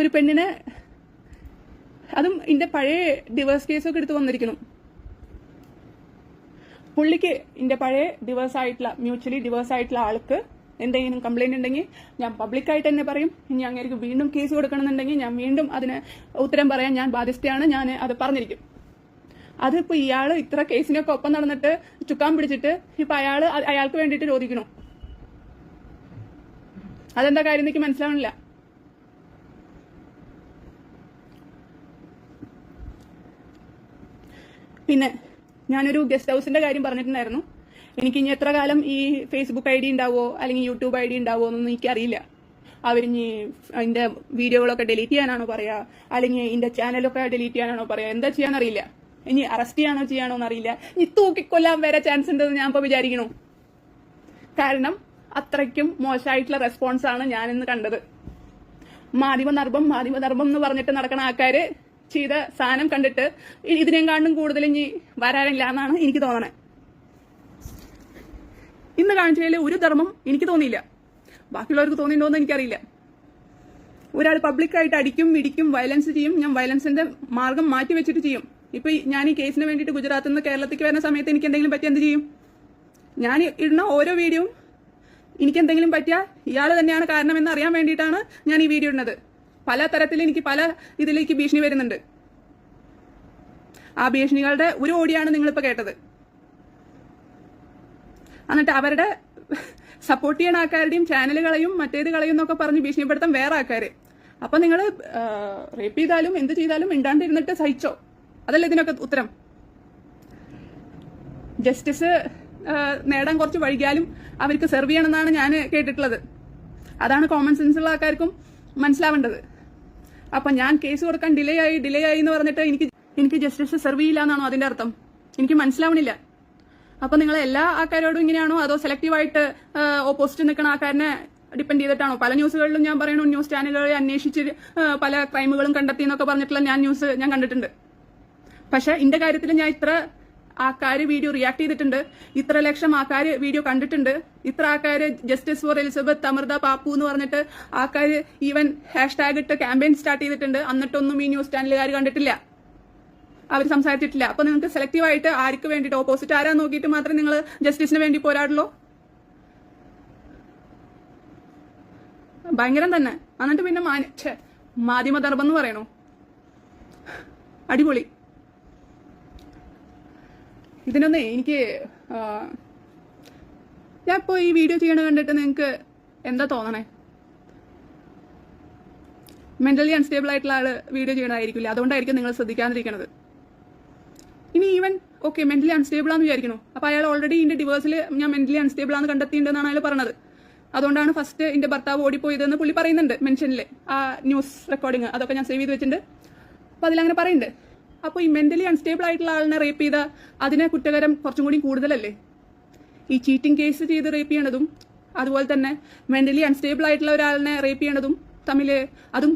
ഒരു പെണ്ണിനെ അതും ഇതിന്റെ പഴയ ഡിവേഴ്സ് കേസൊക്കെ എടുത്ത് വന്നിരിക്കുന്നു. പുള്ളിക്ക് ഇതിന്റെ പഴയ ഡിവേഴ്സ് ആയിട്ടുള്ള മ്യൂച്വലി ഡിവേഴ്സ് ആയിട്ടുള്ള ആൾക്ക് എന്തെങ്കിലും കംപ്ലൈന്റ് ഉണ്ടെങ്കിൽ ഞാൻ പബ്ലിക്കായിട്ട് തന്നെ പറയും. ഇനി അങ്ങേക്ക് വീണ്ടും കേസ് കൊടുക്കണമെന്നുണ്ടെങ്കിൽ ഞാൻ വീണ്ടും അതിന് ഉത്തരം പറയാൻ ഞാൻ ബാധ്യസ്ഥയാണ്. ഞാൻ അത് പറഞ്ഞിരിക്കും. അതിപ്പോ ഇയാൾ ഇത്ര കേസിനൊക്കെ ഒപ്പം നടന്നിട്ട് ചുക്കാൻ പിടിച്ചിട്ട് ഇപ്പൊ അയാൾ അയാൾക്ക് വേണ്ടിയിട്ട് ചോദിക്കണു അതെന്താ കാര്യം എനിക്ക് മനസ്സിലാവണില്ല പിന്നെ ഞാനൊരു ഗസ്റ്റ് ഹൗസിന്റെ കാര്യം പറഞ്ഞിട്ടുണ്ടായിരുന്നു. എനിക്ക് ഇനി എത്ര കാലം ഈ ഫേസ്ബുക്ക് ഐ ഡി ഉണ്ടാവോ അല്ലെങ്കിൽ യൂട്യൂബ് ഐ ഡി ഉണ്ടാവോ എന്നൊന്നും എനിക്കറിയില്ല. അവരിഞ്ഞി അതിന്റെ വീഡിയോകളൊക്കെ ഡിലീറ്റ് ചെയ്യാനാണോ പറയാ? അല്ലെങ്കിൽ ഇതിന്റെ ചാനലൊക്കെ ഡിലീറ്റ് ചെയ്യാനാണോ പറയാ? എന്താ ചെയ്യാന്നറിയില്ല. ഇനി അറസ്റ്റ് ചെയ്യാനോ ചെയ്യാനോ എന്നറിയില്ല. ഇനി തൂക്കിക്കൊല്ലാൻ വരെ ചാൻസ് ഉണ്ടെന്ന് ഞാൻ ഇപ്പൊ വിചാരിക്കണു കാരണം അത്രയ്ക്കും മോശമായിട്ടുള്ള റെസ്പോൺസ് ആണ് ഞാനിന്ന് കണ്ടത്. മാധ്യമനർഭം മാധ്യമനർഭം എന്ന് പറഞ്ഞിട്ട് നടക്കുന്ന ആൾക്കാര് ചെയ്ത സാധനം കണ്ടിട്ട് ഇതിനെക്കാണ്ടും കൂടുതൽ ഇനി വരാനില്ല എന്നാണ് എനിക്ക് തോന്നണേ. ഇന്ന് കാണിച്ചതിൽ ഒരു ധർമ്മം എനിക്ക് തോന്നിയില്ല. ബാക്കിയുള്ളവർക്ക് തോന്നിയിട്ടുണ്ടോന്ന് എനിക്കറിയില്ല. ഒരാൾ പബ്ലിക്കായിട്ട് അടിക്കും ഇടിക്കും വയലൻസ് ചെയ്യും. ഞാൻ വയലൻസിന്റെ മാർഗം മാറ്റി വെച്ചിട്ട് ചെയ്യും. ഇപ്പൊ ഞാൻ ഈ കേസിന് വേണ്ടിയിട്ട് ഗുജറാത്തിൽ നിന്ന് കേരളത്തിലേക്ക് വരുന്ന സമയത്ത് എനിക്ക് എന്തെങ്കിലും പറ്റി എന്ത് ചെയ്യും? ഞാൻ ഇടുന്ന ഓരോ വീഡിയോയും എനിക്ക് എന്തെങ്കിലും പറ്റിയാൽ ഇയാൾ തന്നെയാണ് കാരണമെന്ന് അറിയാൻ വേണ്ടിയിട്ടാണ് ഞാൻ ഈ വീഡിയോ ഇടുന്നത്. പല തരത്തിൽ എനിക്ക് പല ഇതിലേക്ക് ഭീഷണി വരുന്നുണ്ട്. ആ ഭീഷണികളുടെ ഒരു ഓടിയാണ് നിങ്ങളിപ്പോൾ കേട്ടത്. എന്നിട്ട് അവരുടെ സപ്പോർട്ട് ചെയ്യണ ആൾക്കാരുടെയും ചാനലുകളെയും മറ്റേത് കളയും എന്നൊക്കെ പറഞ്ഞ് ഭീഷണിപ്പെടുത്താൻ വേറെ ആൾക്കാര്. അപ്പൊ നിങ്ങൾ റേപ്പ് ചെയ്താലും എന്ത് ചെയ്താലും മിണ്ടാണ്ടിരുന്നിട്ട് സഹിച്ചോ? അതല്ല ഇതിനൊക്കെ ഉത്തരം. ജസ്റ്റിസ് നേടാൻ കുറച്ച് വൈകിയാലും അവർക്ക് സെർവ് ചെയ്യണമെന്നാണ് ഞാൻ കേട്ടിട്ടുള്ളത്. അതാണ് കോമൺ സെൻസ് ഉള്ള ആൾക്കാർക്കും മനസ്സിലാവേണ്ടത്. അപ്പൊ ഞാൻ കേസ് കൊടുക്കാൻ ഡിലേ ആയി ഡിലേ ആയി എന്ന് പറഞ്ഞിട്ട് എനിക്ക് എനിക്ക് ജസ്റ്റിസ് സെർവ് ചെയ്യില്ല എന്നാണോ അതിന്റെ അർത്ഥം? എനിക്ക് മനസ്സിലാവണില്ല. അപ്പൊ നിങ്ങൾ എല്ലാ ആൾക്കാരോടും ഇങ്ങനെയാണോ അതോ സെലക്റ്റീവായിട്ട് ഓപ്പോസിറ്റ് നിൽക്കുന്ന ആൾക്കാരനെ ഡിപ്പെൻഡ് ചെയ്തിട്ടാണോ? പല ന്യൂസുകളിലും ഞാൻ പറയണു ന്യൂസ് ചാനലുകളെ അന്വേഷിച്ച് പല ക്രൈമുകളും കണ്ടെത്തി എന്നൊക്കെ പറഞ്ഞിട്ടുള്ള ഞാൻ ന്യൂസ് ഞാൻ കണ്ടിട്ടുണ്ട്. പക്ഷെ ഇന്റെ കാര്യത്തിൽ ഞാൻ ഇത്ര ആൾക്കാർ വീഡിയോ റിയാക്ട് ചെയ്തിട്ടുണ്ട്. ഇത്ര ലക്ഷം ആൾക്കാർ വീഡിയോ കണ്ടിട്ടുണ്ട്. ഇത്ര ആൾക്കാർ justice for Elizabeth Amrutha Pappu എന്ന് പറഞ്ഞിട്ട് ആൾക്കാർ ഈവൻ ഹാഷ്ടാഗ് ഇട്ട് ക്യാമ്പയിൻ സ്റ്റാർട്ട് ചെയ്തിട്ടുണ്ട്. എന്നിട്ടൊന്നും ഈ ന്യൂസ് ചാനലുകാർ കണ്ടിട്ടില്ല. അവർ സംസാരിച്ചിട്ടില്ല. അപ്പൊ നിങ്ങൾക്ക് സെലക്റ്റീവായിട്ട് ആർക്ക് വേണ്ടിയിട്ട് ഓപ്പോസിറ്റ് ആരാ നോക്കിയിട്ട് മാത്രമേ നിങ്ങൾ ജസ്റ്റിസിന് വേണ്ടി പോരാടുള്ളൂ. ഭയങ്കരം തന്നെ. എന്നിട്ട് പിന്നെ മാധ്യമ ദർഭം എന്ന് പറയണോ. അടിപൊളി. ഇതിനൊന്നേ എനിക്ക് ഞാൻ ഇപ്പോൾ ഈ വീഡിയോ ചെയ്യണ കണ്ടിട്ട് നിങ്ങൾക്ക് എന്താ തോന്നണേ? മെന്റലി അൺസ്റ്റേബിൾ ആയിട്ടുള്ള ആൾ വീഡിയോ ചെയ്യണതായിരിക്കില്ല? അതുകൊണ്ടായിരിക്കും നിങ്ങൾ ശ്രദ്ധിക്കാതിരിക്കണത്. ഇനി ഈവൻ ഓക്കെ മെന്റലി അൺസ്റ്റേബിൾ ആണെന്ന് വിചാരിക്കണോ. അപ്പൊ അയാൾ ഓൾറെഡി ഇതിന്റെ ഡിവേഴ്സിൽ ഞാൻ മെന്റലി അൺസ്റ്റേബിൾ ആണെന്ന് കണ്ടെത്തിയിട്ടുണ്ടെന്നാണ് അയാൾ പറഞ്ഞത് അതുകൊണ്ടാണ് ഫസ്റ്റ് എന്റെ ഭർത്താവ് ഓടിപ്പോയതെന്ന് പുള്ളി പറയുന്നുണ്ട് മെൻഷനിൽ ആ ന്യൂസ് റെക്കോർഡിങ് അതൊക്കെ ഞാൻ സേവ് ചെയ്ത് വെച്ചിട്ടുണ്ട്. അപ്പൊ അതിലങ്ങനെ പറയുന്നുണ്ട്. അപ്പോൾ ഈ മെന്റലി അൺസ്റ്റേബിൾ ആയിട്ടുള്ള ആളിനെ റേപ്പ് ചെയ്ത അതിനെ കുറ്റകരം കുറച്ചും കൂടി കൂടുതലല്ലേ? ഈ ചീറ്റിംഗ് കേസ് ചെയ്ത് റേപ്പ് ചെയ്യണതും അതുപോലെ തന്നെ മെന്റലി അൺസ്റ്റേബിൾ ആയിട്ടുള്ള ഒരാളിനെ റേപ്പ് ചെയ്യണതും തമ്മിൽ അതും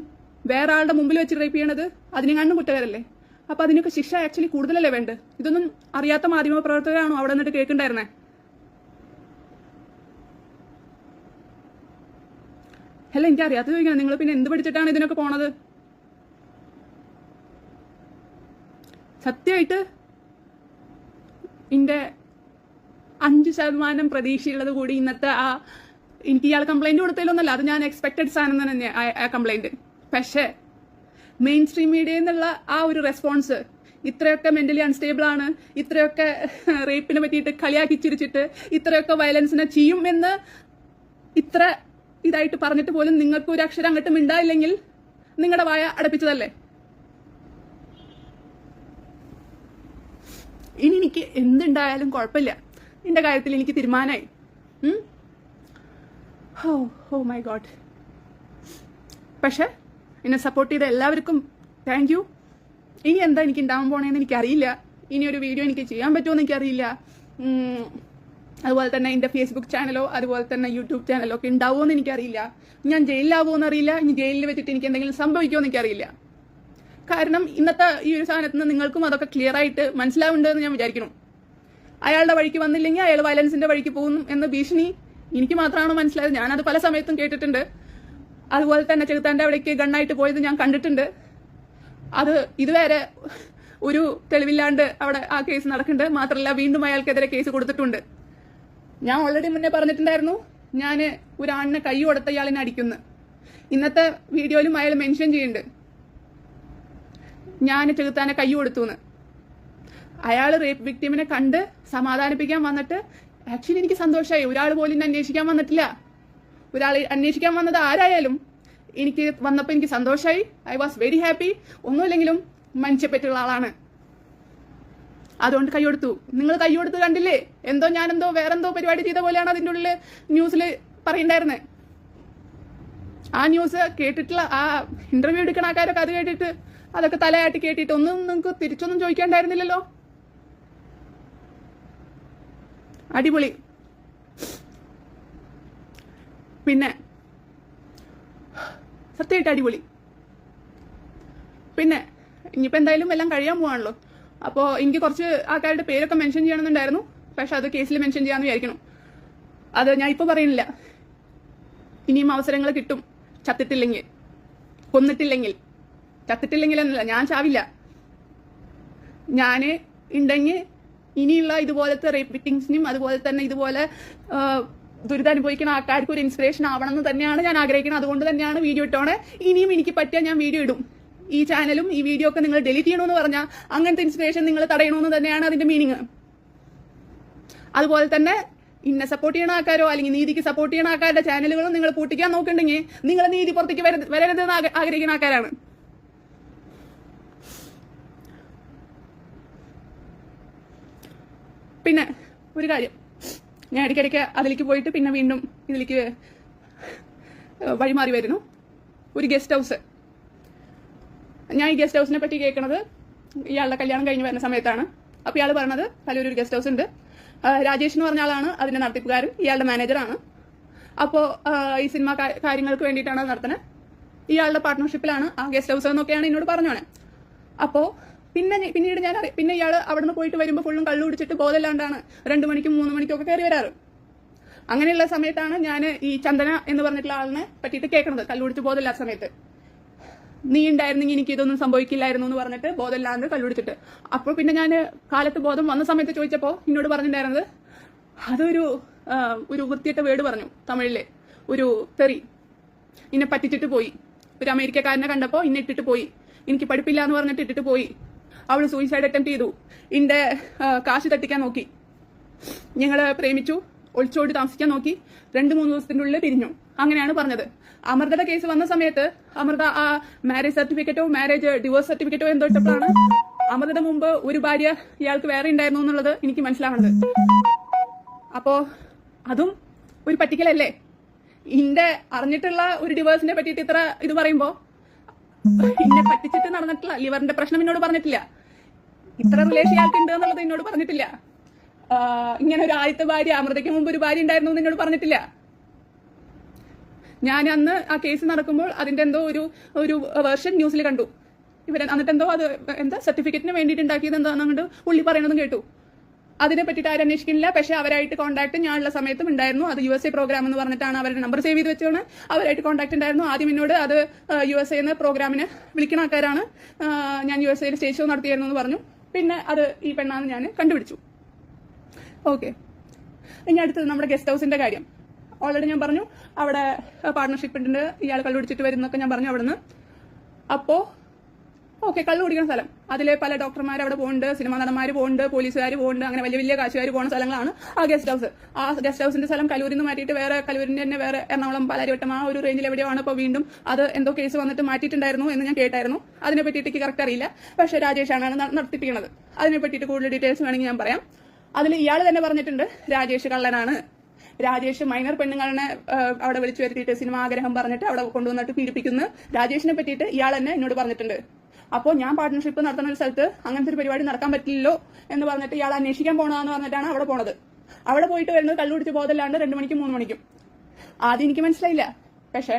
വേറെ ആളുടെ മുമ്പിൽ വെച്ച് റേപ്പ് ചെയ്യണത് അതിനെങ്ങാണ്ടും കുറ്റകരല്ലേ? അപ്പോൾ അതിനൊക്കെ ശിക്ഷ ആക്ച്വലി കൂടുതലല്ലേ വേണ്ട ഇതൊന്നും അറിയാത്ത മാധ്യമ പ്രവർത്തകരാണോ അവിടെ നിന്നിട്ട് കേൾക്കണ്ടായിരുന്നേ? അല്ല എനിക്ക് അറിയാത്ത ചോദിക്കണം നിങ്ങൾ പിന്നെ എന്ത് പഠിച്ചിട്ടാണ് ഇതിനൊക്കെ പോണത്? സത്യമായിട്ട് എന്റെ അഞ്ച് ശതമാനം പ്രതീക്ഷയുള്ളത് കൂടി ഇന്നത്തെ ആ എനിക്ക് ഇയാൾ കംപ്ലൈന്റ് കൊടുത്തതിലൊന്നല്ല അത് ഞാൻ എക്സ്പെക്റ്റഡ് സാധനം തന്നെ ആ കംപ്ലൈന്റ് പക്ഷേ മെയിൻ സ്ട്രീം മീഡിയയിൽ നിന്നുള്ള ആ ഒരു റെസ്പോൺസ് ഇത്രയൊക്കെ മെന്റലി അൺസ്റ്റേബിൾ ആണ് ഇത്രയൊക്കെ റേപ്പിനെ പറ്റിയിട്ട് കളിയാക്കി ചിരിച്ചിട്ട് ഇത്രയൊക്കെ വയലൻസിനെ ചെയ്യും എന്ന് ഇത്ര ഇതായിട്ട് പറഞ്ഞിട്ട് പോലും നിങ്ങൾക്ക് ഒരു അക്ഷരം അങ്ങോട്ട് മിണ്ടായില്ലെങ്കിൽ നിങ്ങളുടെ വായ അടപ്പിച്ചതല്ലേ? ഇനി എനിക്ക് എന്തുണ്ടായാലും കുഴപ്പമില്ല. നിന്റെ കാര്യത്തിൽ എനിക്ക് തീരുമാനമായി. ഓ മൈ ഗോഡ് പക്ഷെ എന്നെ സപ്പോർട്ട് ചെയ്ത എല്ലാവർക്കും താങ്ക് യു ഇനി എന്താ എനിക്ക് ഉണ്ടാവാൻ പോണേന്ന് എനിക്കറിയില്ല. ഇനി ഒരു വീഡിയോ എനിക്ക് ചെയ്യാൻ പറ്റുമോ എനിക്കറിയില്ല. അതുപോലെ തന്നെ എന്റെ ഫേസ്ബുക്ക് ചാനലോ അതുപോലെ തന്നെ യൂട്യൂബ് ചാനലോ ഒക്കെ ഉണ്ടാവുമോ എന്ന് എനിക്കറിയില്ല. ഞാൻ ജയിലിലാവുമോ എന്നറിയില്ല ഇനി ജയിലിൽ വെച്ചിട്ട് എനിക്ക് എന്തെങ്കിലും സംഭവിക്കുമോ എന്ന് എനിക്കറിയില്ല. കാരണം ഇന്നത്തെ ഈ ഒരു സാധനത്തിൽ നിന്ന് നിങ്ങൾക്കും അതൊക്കെ ക്ലിയർ ആയിട്ട് മനസ്സിലാവുന്നുണ്ടെന്ന് ഞാൻ വിചാരിക്കുന്നു. അയാളുടെ വഴിക്ക് വന്നില്ലെങ്കിൽ അയാൾ വയലൻസിന്റെ വഴിക്ക് പോകും എന്ന ഭീഷണി എനിക്ക് മാത്രമാണ് മനസ്സിലായത്. ഞാനത് പല സമയത്തും കേട്ടിട്ടുണ്ട്. അതുപോലെ തന്നെ ചെറുത്താന്റെ അവിടേക്ക് ഗണ്ണായിട്ട് പോയത് ഞാൻ കണ്ടിട്ടുണ്ട്. അത് ഇതുവരെ ഒരു തെളിവില്ലാണ്ട് അവിടെ ആ കേസ് നടക്കുന്നുണ്ട്. മാത്രമല്ല വീണ്ടും അയാൾക്കെതിരെ കേസ് കൊടുത്തിട്ടുണ്ട്. ഞാൻ ഓൾറെഡി മുന്നേ പറഞ്ഞിട്ടുണ്ടായിരുന്നു ഞാൻ ഒരാണിനെ കൈ കൊടുത്ത ഇയാളിനെ അടിക്കുന്നു. ഇന്നത്തെ വീഡിയോയിലും അയാൾ മെൻഷൻ ചെയ്യുന്നുണ്ട്. ഞാൻ ചെകുത്താനെ കൈ കൊടുത്തു എന്ന് അയാൾ റേപ്പ് വിക്ടിമിനെ കണ്ട് സമാധാനിപ്പിക്കാൻ വന്നിട്ട് ആക്ച്വലി എനിക്ക് സന്തോഷമായി ഒരാൾ പോലും എന്നെ അന്വേഷിക്കാൻ വന്നിട്ടില്ല. ഒരാൾ അന്വേഷിക്കാൻ വന്നത് ആരായാലും എനിക്ക് വന്നപ്പോൾ എനിക്ക് സന്തോഷമായി ഐ വാസ് വെരി ഹാപ്പി ഒന്നുമില്ലെങ്കിലും മനുഷ്യപ്പറ്റുള്ള ആളാണ്. അതുകൊണ്ട് കൈ കൊടുത്തു. നിങ്ങൾ കൈ കൊടുത്ത് കണ്ടില്ലേ? എന്തോ ഞാനെന്തോ വേറെന്തോ പരിപാടി ചെയ്ത പോലെയാണ് അതിന്റെ ഉള്ളിൽ ന്യൂസിൽ പറയണ്ടായിരുന്നത് ആ ന്യൂസ് കേട്ടിട്ടുള്ള ആ ഇന്റർവ്യൂ എടുക്കണ ആൾക്കാരൊക്കെ അത് കേട്ടിട്ട് അതൊക്കെ തലയാട്ടി കേട്ടിട്ട് ഒന്നും നിങ്ങൾക്ക് തിരിച്ചൊന്നും ചോദിക്കാണ്ടായിരുന്നില്ലല്ലോ? അടിപൊളി. പിന്നെ സത്യമായിട്ട് അടിപൊളി. പിന്നെ ഇനിയിപ്പോൾ എന്തായാലും എല്ലാം കഴിയാൻ പോവാണല്ലോ. അപ്പോൾ എനിക്ക് കുറച്ച് ആൾക്കാരുടെ പേരൊക്കെ മെൻഷൻ ചെയ്യണമെന്നുണ്ടായിരുന്നു. പക്ഷെ അത് കേസിൽ മെൻഷൻ ചെയ്യാമെന്ന് വിചാരിക്കണം അത് ഞാൻ ഇപ്പോൾ പറയുന്നില്ല. ഇനിയും അവസരങ്ങൾ കിട്ടും. ചത്തിട്ടില്ലെങ്കിൽ കൊന്നിട്ടില്ലെങ്കിൽ. ചത്തിട്ടില്ലെങ്കിൽ എന്നല്ല ഞാൻ ചാവില്ല. ഞാൻ ഉണ്ടെങ്കിൽ ഇനിയുള്ള ഇതുപോലത്തെ റേപ്പ് വിക്ടിങ്സിനും അതുപോലെ തന്നെ ഇതുപോലെ ദുരിതമനുഭവിക്കുന്ന ആൾക്കാർക്ക് ഒരു ഇൻസ്പിറേഷൻ ആവണം എന്ന് തന്നെയാണ് ഞാൻ ആഗ്രഹിക്കുന്നത്. അതുകൊണ്ട് തന്നെയാണ് വീഡിയോ ഇട്ടോണേ. ഇനിയും എനിക്ക് പറ്റിയാൽ ഞാൻ വീഡിയോ ഇടും. ഈ ചാനലും ഈ വീഡിയോ ഒക്കെ നിങ്ങൾ ഡിലീറ്റ് ചെയ്യണമെന്ന് പറഞ്ഞാൽ അങ്ങനത്തെ ഇൻസ്പിറേഷൻ നിങ്ങൾ തടയണമെന്ന് തന്നെയാണ് അതിന്റെ മീനിങ് അതുപോലെ തന്നെ ഇന്നെ സപ്പോർട്ട് ചെയ്യണ ആൾക്കാരോ അല്ലെങ്കിൽ നീതിക്ക് സപ്പോർട്ട് ചെയ്യണ ആൾക്കാരുടെ ചാനലുകളും നിങ്ങൾ പൂട്ടിക്കാൻ നോക്കുന്നുണ്ടെങ്കിൽ നിങ്ങൾ നീതി പുറത്തേക്ക് വരരുത് വരരുതെന്ന് ആഗ്രഹിക്കുന്ന ആൾക്കാരാണ്. പിന്നെ ഒരു കാര്യം. ഞാൻ ഇടയ്ക്കിടയ്ക്ക് അതിലേക്ക് പോയിട്ട് പിന്നെ വീണ്ടും ഇതിലേക്ക് വഴിമാറി വരുന്നു. ഒരു ഗസ്റ്റ് ഹൗസ്. ഞാൻ ഈ ഗസ്റ്റ് ഹൗസിനെ പറ്റി കേൾക്കണത് ഇയാളുടെ കല്യാണം കഴിഞ്ഞ് വരുന്ന സമയത്താണ്. അപ്പോൾ ഇയാൾ പറഞ്ഞത് പലൊരു ഒരു ഗസ്റ്റ് ഹൗസ് ഉണ്ട്. രാജേഷ് എന്ന് പറഞ്ഞ ആളാണ് അതിന്റെ നടത്തിപ്പുകാരൻ. ഇയാളുടെ മാനേജറാണ് അപ്പോൾ ഈ സിനിമ കാര്യങ്ങൾക്ക് വേണ്ടിയിട്ടാണ് നടത്തുന്നത് ഇയാളുടെ പാർട്ട്ണർഷിപ്പിലാണ് ആ ഗസ്റ്റ് ഹൗസ് എന്നൊക്കെയാണ് എന്നോട് പറഞ്ഞോണേ അപ്പോൾ പിന്നെ പിന്നീട് ഞാൻ പിന്നെ ഇയാൾ അവിടെ നിന്ന് പോയിട്ട് വരുമ്പോൾ ഫുള്ളും കള്ളു കുടിച്ചിട്ട് ബോധമില്ലാണ്ടാണ് രണ്ട് മണിക്കും മൂന്ന് മണിക്കും ഒക്കെ കയറി വരാറ്. അങ്ങനെയുള്ള സമയത്താണ് ഞാൻ ഈ ചന്ദന എന്ന് പറഞ്ഞിട്ടുള്ള ആളിനെ പറ്റിയിട്ട് കേൾക്കണത് കള്ളു കുടിച്ച് ബോധമില്ലാത്ത സമയത്ത്. നീ ഉണ്ടായിരുന്നെങ്കിൽ എനിക്ക് ഇതൊന്നും സംഭവിക്കില്ലായിരുന്നു എന്ന് പറഞ്ഞിട്ട് ബോധമില്ലാണ്ട് കള്ളുപിടിച്ചിട്ട് അപ്പോൾ പിന്നെ ഞാൻ കാലത്ത് ബോധം വന്ന സമയത്ത് ചോദിച്ചപ്പോൾ എന്നോട് പറഞ്ഞിട്ടുണ്ടായിരുന്നത് അതൊരു ഒരു വൃത്തിയിട്ട വേട് പറഞ്ഞു തമിഴിലെ. ഒരു തെറി. ഇന്നെ പറ്റിച്ചിട്ട് പോയി. ഒരു അമേരിക്കക്കാരനെ കണ്ടപ്പോൾ ഇന്നെ ഇട്ടിട്ട് പോയി. എനിക്ക് പഠിപ്പില്ല എന്ന് പറഞ്ഞിട്ട് ഇട്ടിട്ട് പോയി. അവൾ സൂയിസൈഡ് അറ്റംപ്റ്റ് ചെയ്തു. ഇന്റെ കാശ് തട്ടിക്കാൻ നോക്കി. ഞങ്ങൾ പ്രേമിച്ചു. ഒളിച്ചോടി താമസിക്കാൻ നോക്കി. രണ്ട് മൂന്ന് ദിവസത്തിന്റെ ഉള്ളിൽ പിരിഞ്ഞു അങ്ങനെയാണ് പറഞ്ഞത്. അമൃതയുടെ കേസ് വന്ന സമയത്ത് അമൃത ആ മാരേജ് സർട്ടിഫിക്കറ്റോ മാരേജ് ഡിവോഴ്സ് സർട്ടിഫിക്കറ്റോ എന്തോ ഇട്ടപ്പോഴാണ് അമൃതയുടെ മുമ്പ് ഒരു ഭാര്യ ഇയാൾക്ക് വേറെ ഉണ്ടായിരുന്നു എന്നുള്ളത് എനിക്ക് മനസ്സിലാവുന്നത്. അപ്പോ അതും ഒരു പറ്റിക്കലല്ലേ? ഇന്റെ അറിഞ്ഞിട്ടുള്ള ഒരു ഡിവോഴ്സിനെ പറ്റിയിട്ട് ഇത്ര ഇത് പറയുമ്പോ ഇന്നെ പറ്റിച്ചിട്ട് നടന്നിട്ടില്ല. ലിവറിന്റെ പ്രശ്നം എന്നോട് പറഞ്ഞിട്ടില്ല. ഇത്ര റിലേഷൻ ഇയാൾക്കുണ്ട് എന്നുള്ളത് എന്നോട് പറഞ്ഞിട്ടില്ല. ഇങ്ങനെ ഒരു ആദ്യത്തെ ഭാര്യ അമൃതയ്ക്ക് മുമ്പ് ഒരു ഭാര്യ ഉണ്ടായിരുന്നു എന്ന് എന്നോട് പറഞ്ഞിട്ടില്ല. ഞാൻ അന്ന് ആ കേസ് നടക്കുമ്പോൾ അതിന്റെ എന്തോ ഒരു ഒരു വേർഷൻ ന്യൂസിൽ കണ്ടു. ഇവർ എന്നിട്ട് എന്തോ അത് എന്താ സർട്ടിഫിക്കറ്റിന് വേണ്ടിയിട്ട് ഉണ്ടാക്കിയത് എന്താണെന്ന് അങ്ങോട്ട് ഉള്ളി പറയണതും കേട്ടു. അതിനെ പറ്റിയിട്ട് ആരും അന്വേഷിക്കുന്നില്ല. പക്ഷേ അവരായിട്ട് കോൺടാക്ട് ഞാനുള്ള സമയത്തും ഉണ്ടായിരുന്നു. അത് യു എസ് എ പ്രോഗ്രാം എന്ന് പറഞ്ഞിട്ടാണ് അവരുടെ നമ്പർ സേവ് ചെയ്ത് വെച്ചാണ് അവരായിട്ട് കോൺടാക്ട് ഉണ്ടായിരുന്നു. ആദ്യം എന്നോട് അത് യു എസ് എന്ന പ്രോഗ്രാമിന് വിളിക്കുന്ന ആൾക്കാരാണ്. ഞാൻ യു എസ് എയിൽ സ്റ്റേജ് ഷോ നടത്തിയായിരുന്നു എന്ന് പറഞ്ഞു. പിന്നെ അത് ഈ പെണ്ണാന്ന് ഞാൻ കണ്ടുപിടിച്ചു. ഓക്കെ. ഇനി അടുത്തത് നമ്മുടെ ഗസ്റ്റ് ഹൗസിന്റെ കാര്യം. ഓൾറെഡി ഞാൻ പറഞ്ഞു. അവിടെ പാർട്ണർഷിപ്പ് ഉണ്ട്. ഇയാൾ കള്ളുപിടിച്ചിട്ട് വരുന്നൊക്കെ ഞാൻ പറഞ്ഞു അവിടുന്ന്. അപ്പോ ഓക്കെ കള്ളു കുടിക്കുന്ന സ്ഥലം. അതിലെ പല ഡോക്ടർമാർ അവിടെ പോകുന്നുണ്ട് സിനിമാ നടന്മാർ പോകുന്നുണ്ട് പോലീസുകാർ പോകുന്നുണ്ട് അങ്ങനെ വലിയ വലിയ കാശുകാർ പോകുന്ന സ്ഥലങ്ങളാണ് ആ ഗസ്റ്റ് ഹൗസ് ആ ഗസ്റ്റ് ഹൗസിന്റെ സ്ഥലം കലൂരിൽ നിന്ന് മാറ്റിയിട്ട് വേറെ കലൂരിന്റെ തന്നെ വേറെ എറണാകുളം പാലാരിവട്ടം ആ ഒരു റേഞ്ചിൽ എവിടെയാണ് ഇപ്പോൾ വീണ്ടും അത് എന്തോ കേസ് വന്നിട്ട് മാറ്റിയിട്ടുണ്ടായിരുന്നു എന്ന് ഞാൻ കേട്ടായിരുന്നു. അതിനെ പറ്റിയിട്ട് എനിക്ക് കറക്റ്റ് അറിയില്ല. പക്ഷേ രാജേഷാണ് നടത്തിപ്പിക്കുന്നത് അതിനെ പറ്റിയിട്ട് കൂടുതൽ ഡീറ്റെയിൽസ് വേണമെങ്കിൽ ഞാൻ പറയാം. അതിൽ ഇയാൾ തന്നെ പറഞ്ഞിട്ടുണ്ട് രാജേഷ് കള്ളനാണ്. രാജേഷ് മൈനർ പെണ്ണുങ്ങളെ അവിടെ വിളിച്ചു വരുത്തിയിട്ട് സിനിമ ആഗ്രഹം പറഞ്ഞിട്ട് അവിടെ കൊണ്ടുവന്നിട്ട് പീഡിപ്പിക്കുന്നു. രാജേഷിനെ പറ്റിയിട്ട് ഇയാൾ തന്നെ എന്നോട് പറഞ്ഞിട്ടുണ്ട്. അപ്പോൾ ഞാൻ പാർട്ട്ണർഷിപ്പ് നടത്തുന്ന ഒരു സ്ഥലത്ത് അങ്ങനത്തെ ഒരു പരിപാടി നടക്കാൻ പറ്റില്ലല്ലോ എന്ന് പറഞ്ഞിട്ട് ഇയാൾ അന്വേഷിക്കാൻ പോണതെന്ന് പറഞ്ഞിട്ടാണ് അവിടെ പോണത്. അവിടെ പോയിട്ട് വരുന്നത് കള്ളുപിടിച്ച് ബോധമില്ലാണ്ട് രണ്ടു മണിക്കും മൂന്ന് മണിക്കും. ആദ്യം എനിക്ക് മനസ്സിലായില്ല. പക്ഷേ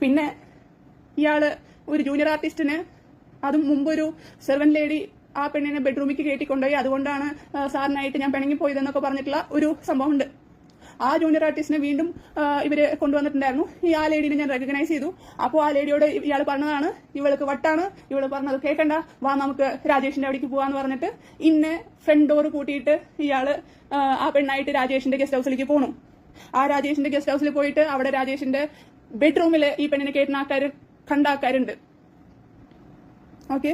പിന്നെ ഇയാൾ ഒരു ജൂനിയർ ആർട്ടിസ്റ്റിന് അതും മുമ്പൊരു സെർവൻ ലേഡി ആ പെണ്ണിനെ ബെഡ്റൂമിലേക്ക് കയറ്റിക്കൊണ്ടുപോയി അതുകൊണ്ടാണ് സാറിനായിട്ട് ഞാൻ പിണങ്ങി പോയതെന്നൊക്കെ പറഞ്ഞിട്ടുള്ള ഒരു സംഭവം ഉണ്ട് ആ ജൂനിയർ ആർട്ടിസ്റ്റിനെ വീണ്ടും ഇവർ കൊണ്ടുവന്നിട്ടുണ്ടായിരുന്നു. ഈ ആ ലേഡീനെ ഞാൻ റെക്കഗ്നൈസ് ചെയ്തു. അപ്പോൾ ആ ലേഡിയോട് ഇയാൾ പറഞ്ഞതാണ് ഇവൾക്ക് വട്ടാണ് ഇവൾ പറഞ്ഞത് കേൾക്കണ്ട വാ നമുക്ക് രാജേഷിന്റെ അവിടേക്ക് പോവാന്ന് പറഞ്ഞിട്ട് ഇന്നെ ഫ്രണ്ട് ഡോർ കൂട്ടിയിട്ട് ഇയാൾ ആ, ആ പെണ്ണായിട്ട് രാജേഷിന്റെ ഗസ്റ്റ് ഹൗസിലേക്ക് പോണു. ആ രാജേഷിന്റെ ഗസ്റ്റ് ഹൗസിൽ പോയിട്ട് അവിടെ രാജേഷിന്റെ ബെഡ്റൂമിൽ ഈ പെണ്ണിനെ കേട്ടുന്ന ആൾക്കാർ കണ്ട ആൾക്കാരുണ്ട്. ഓക്കെ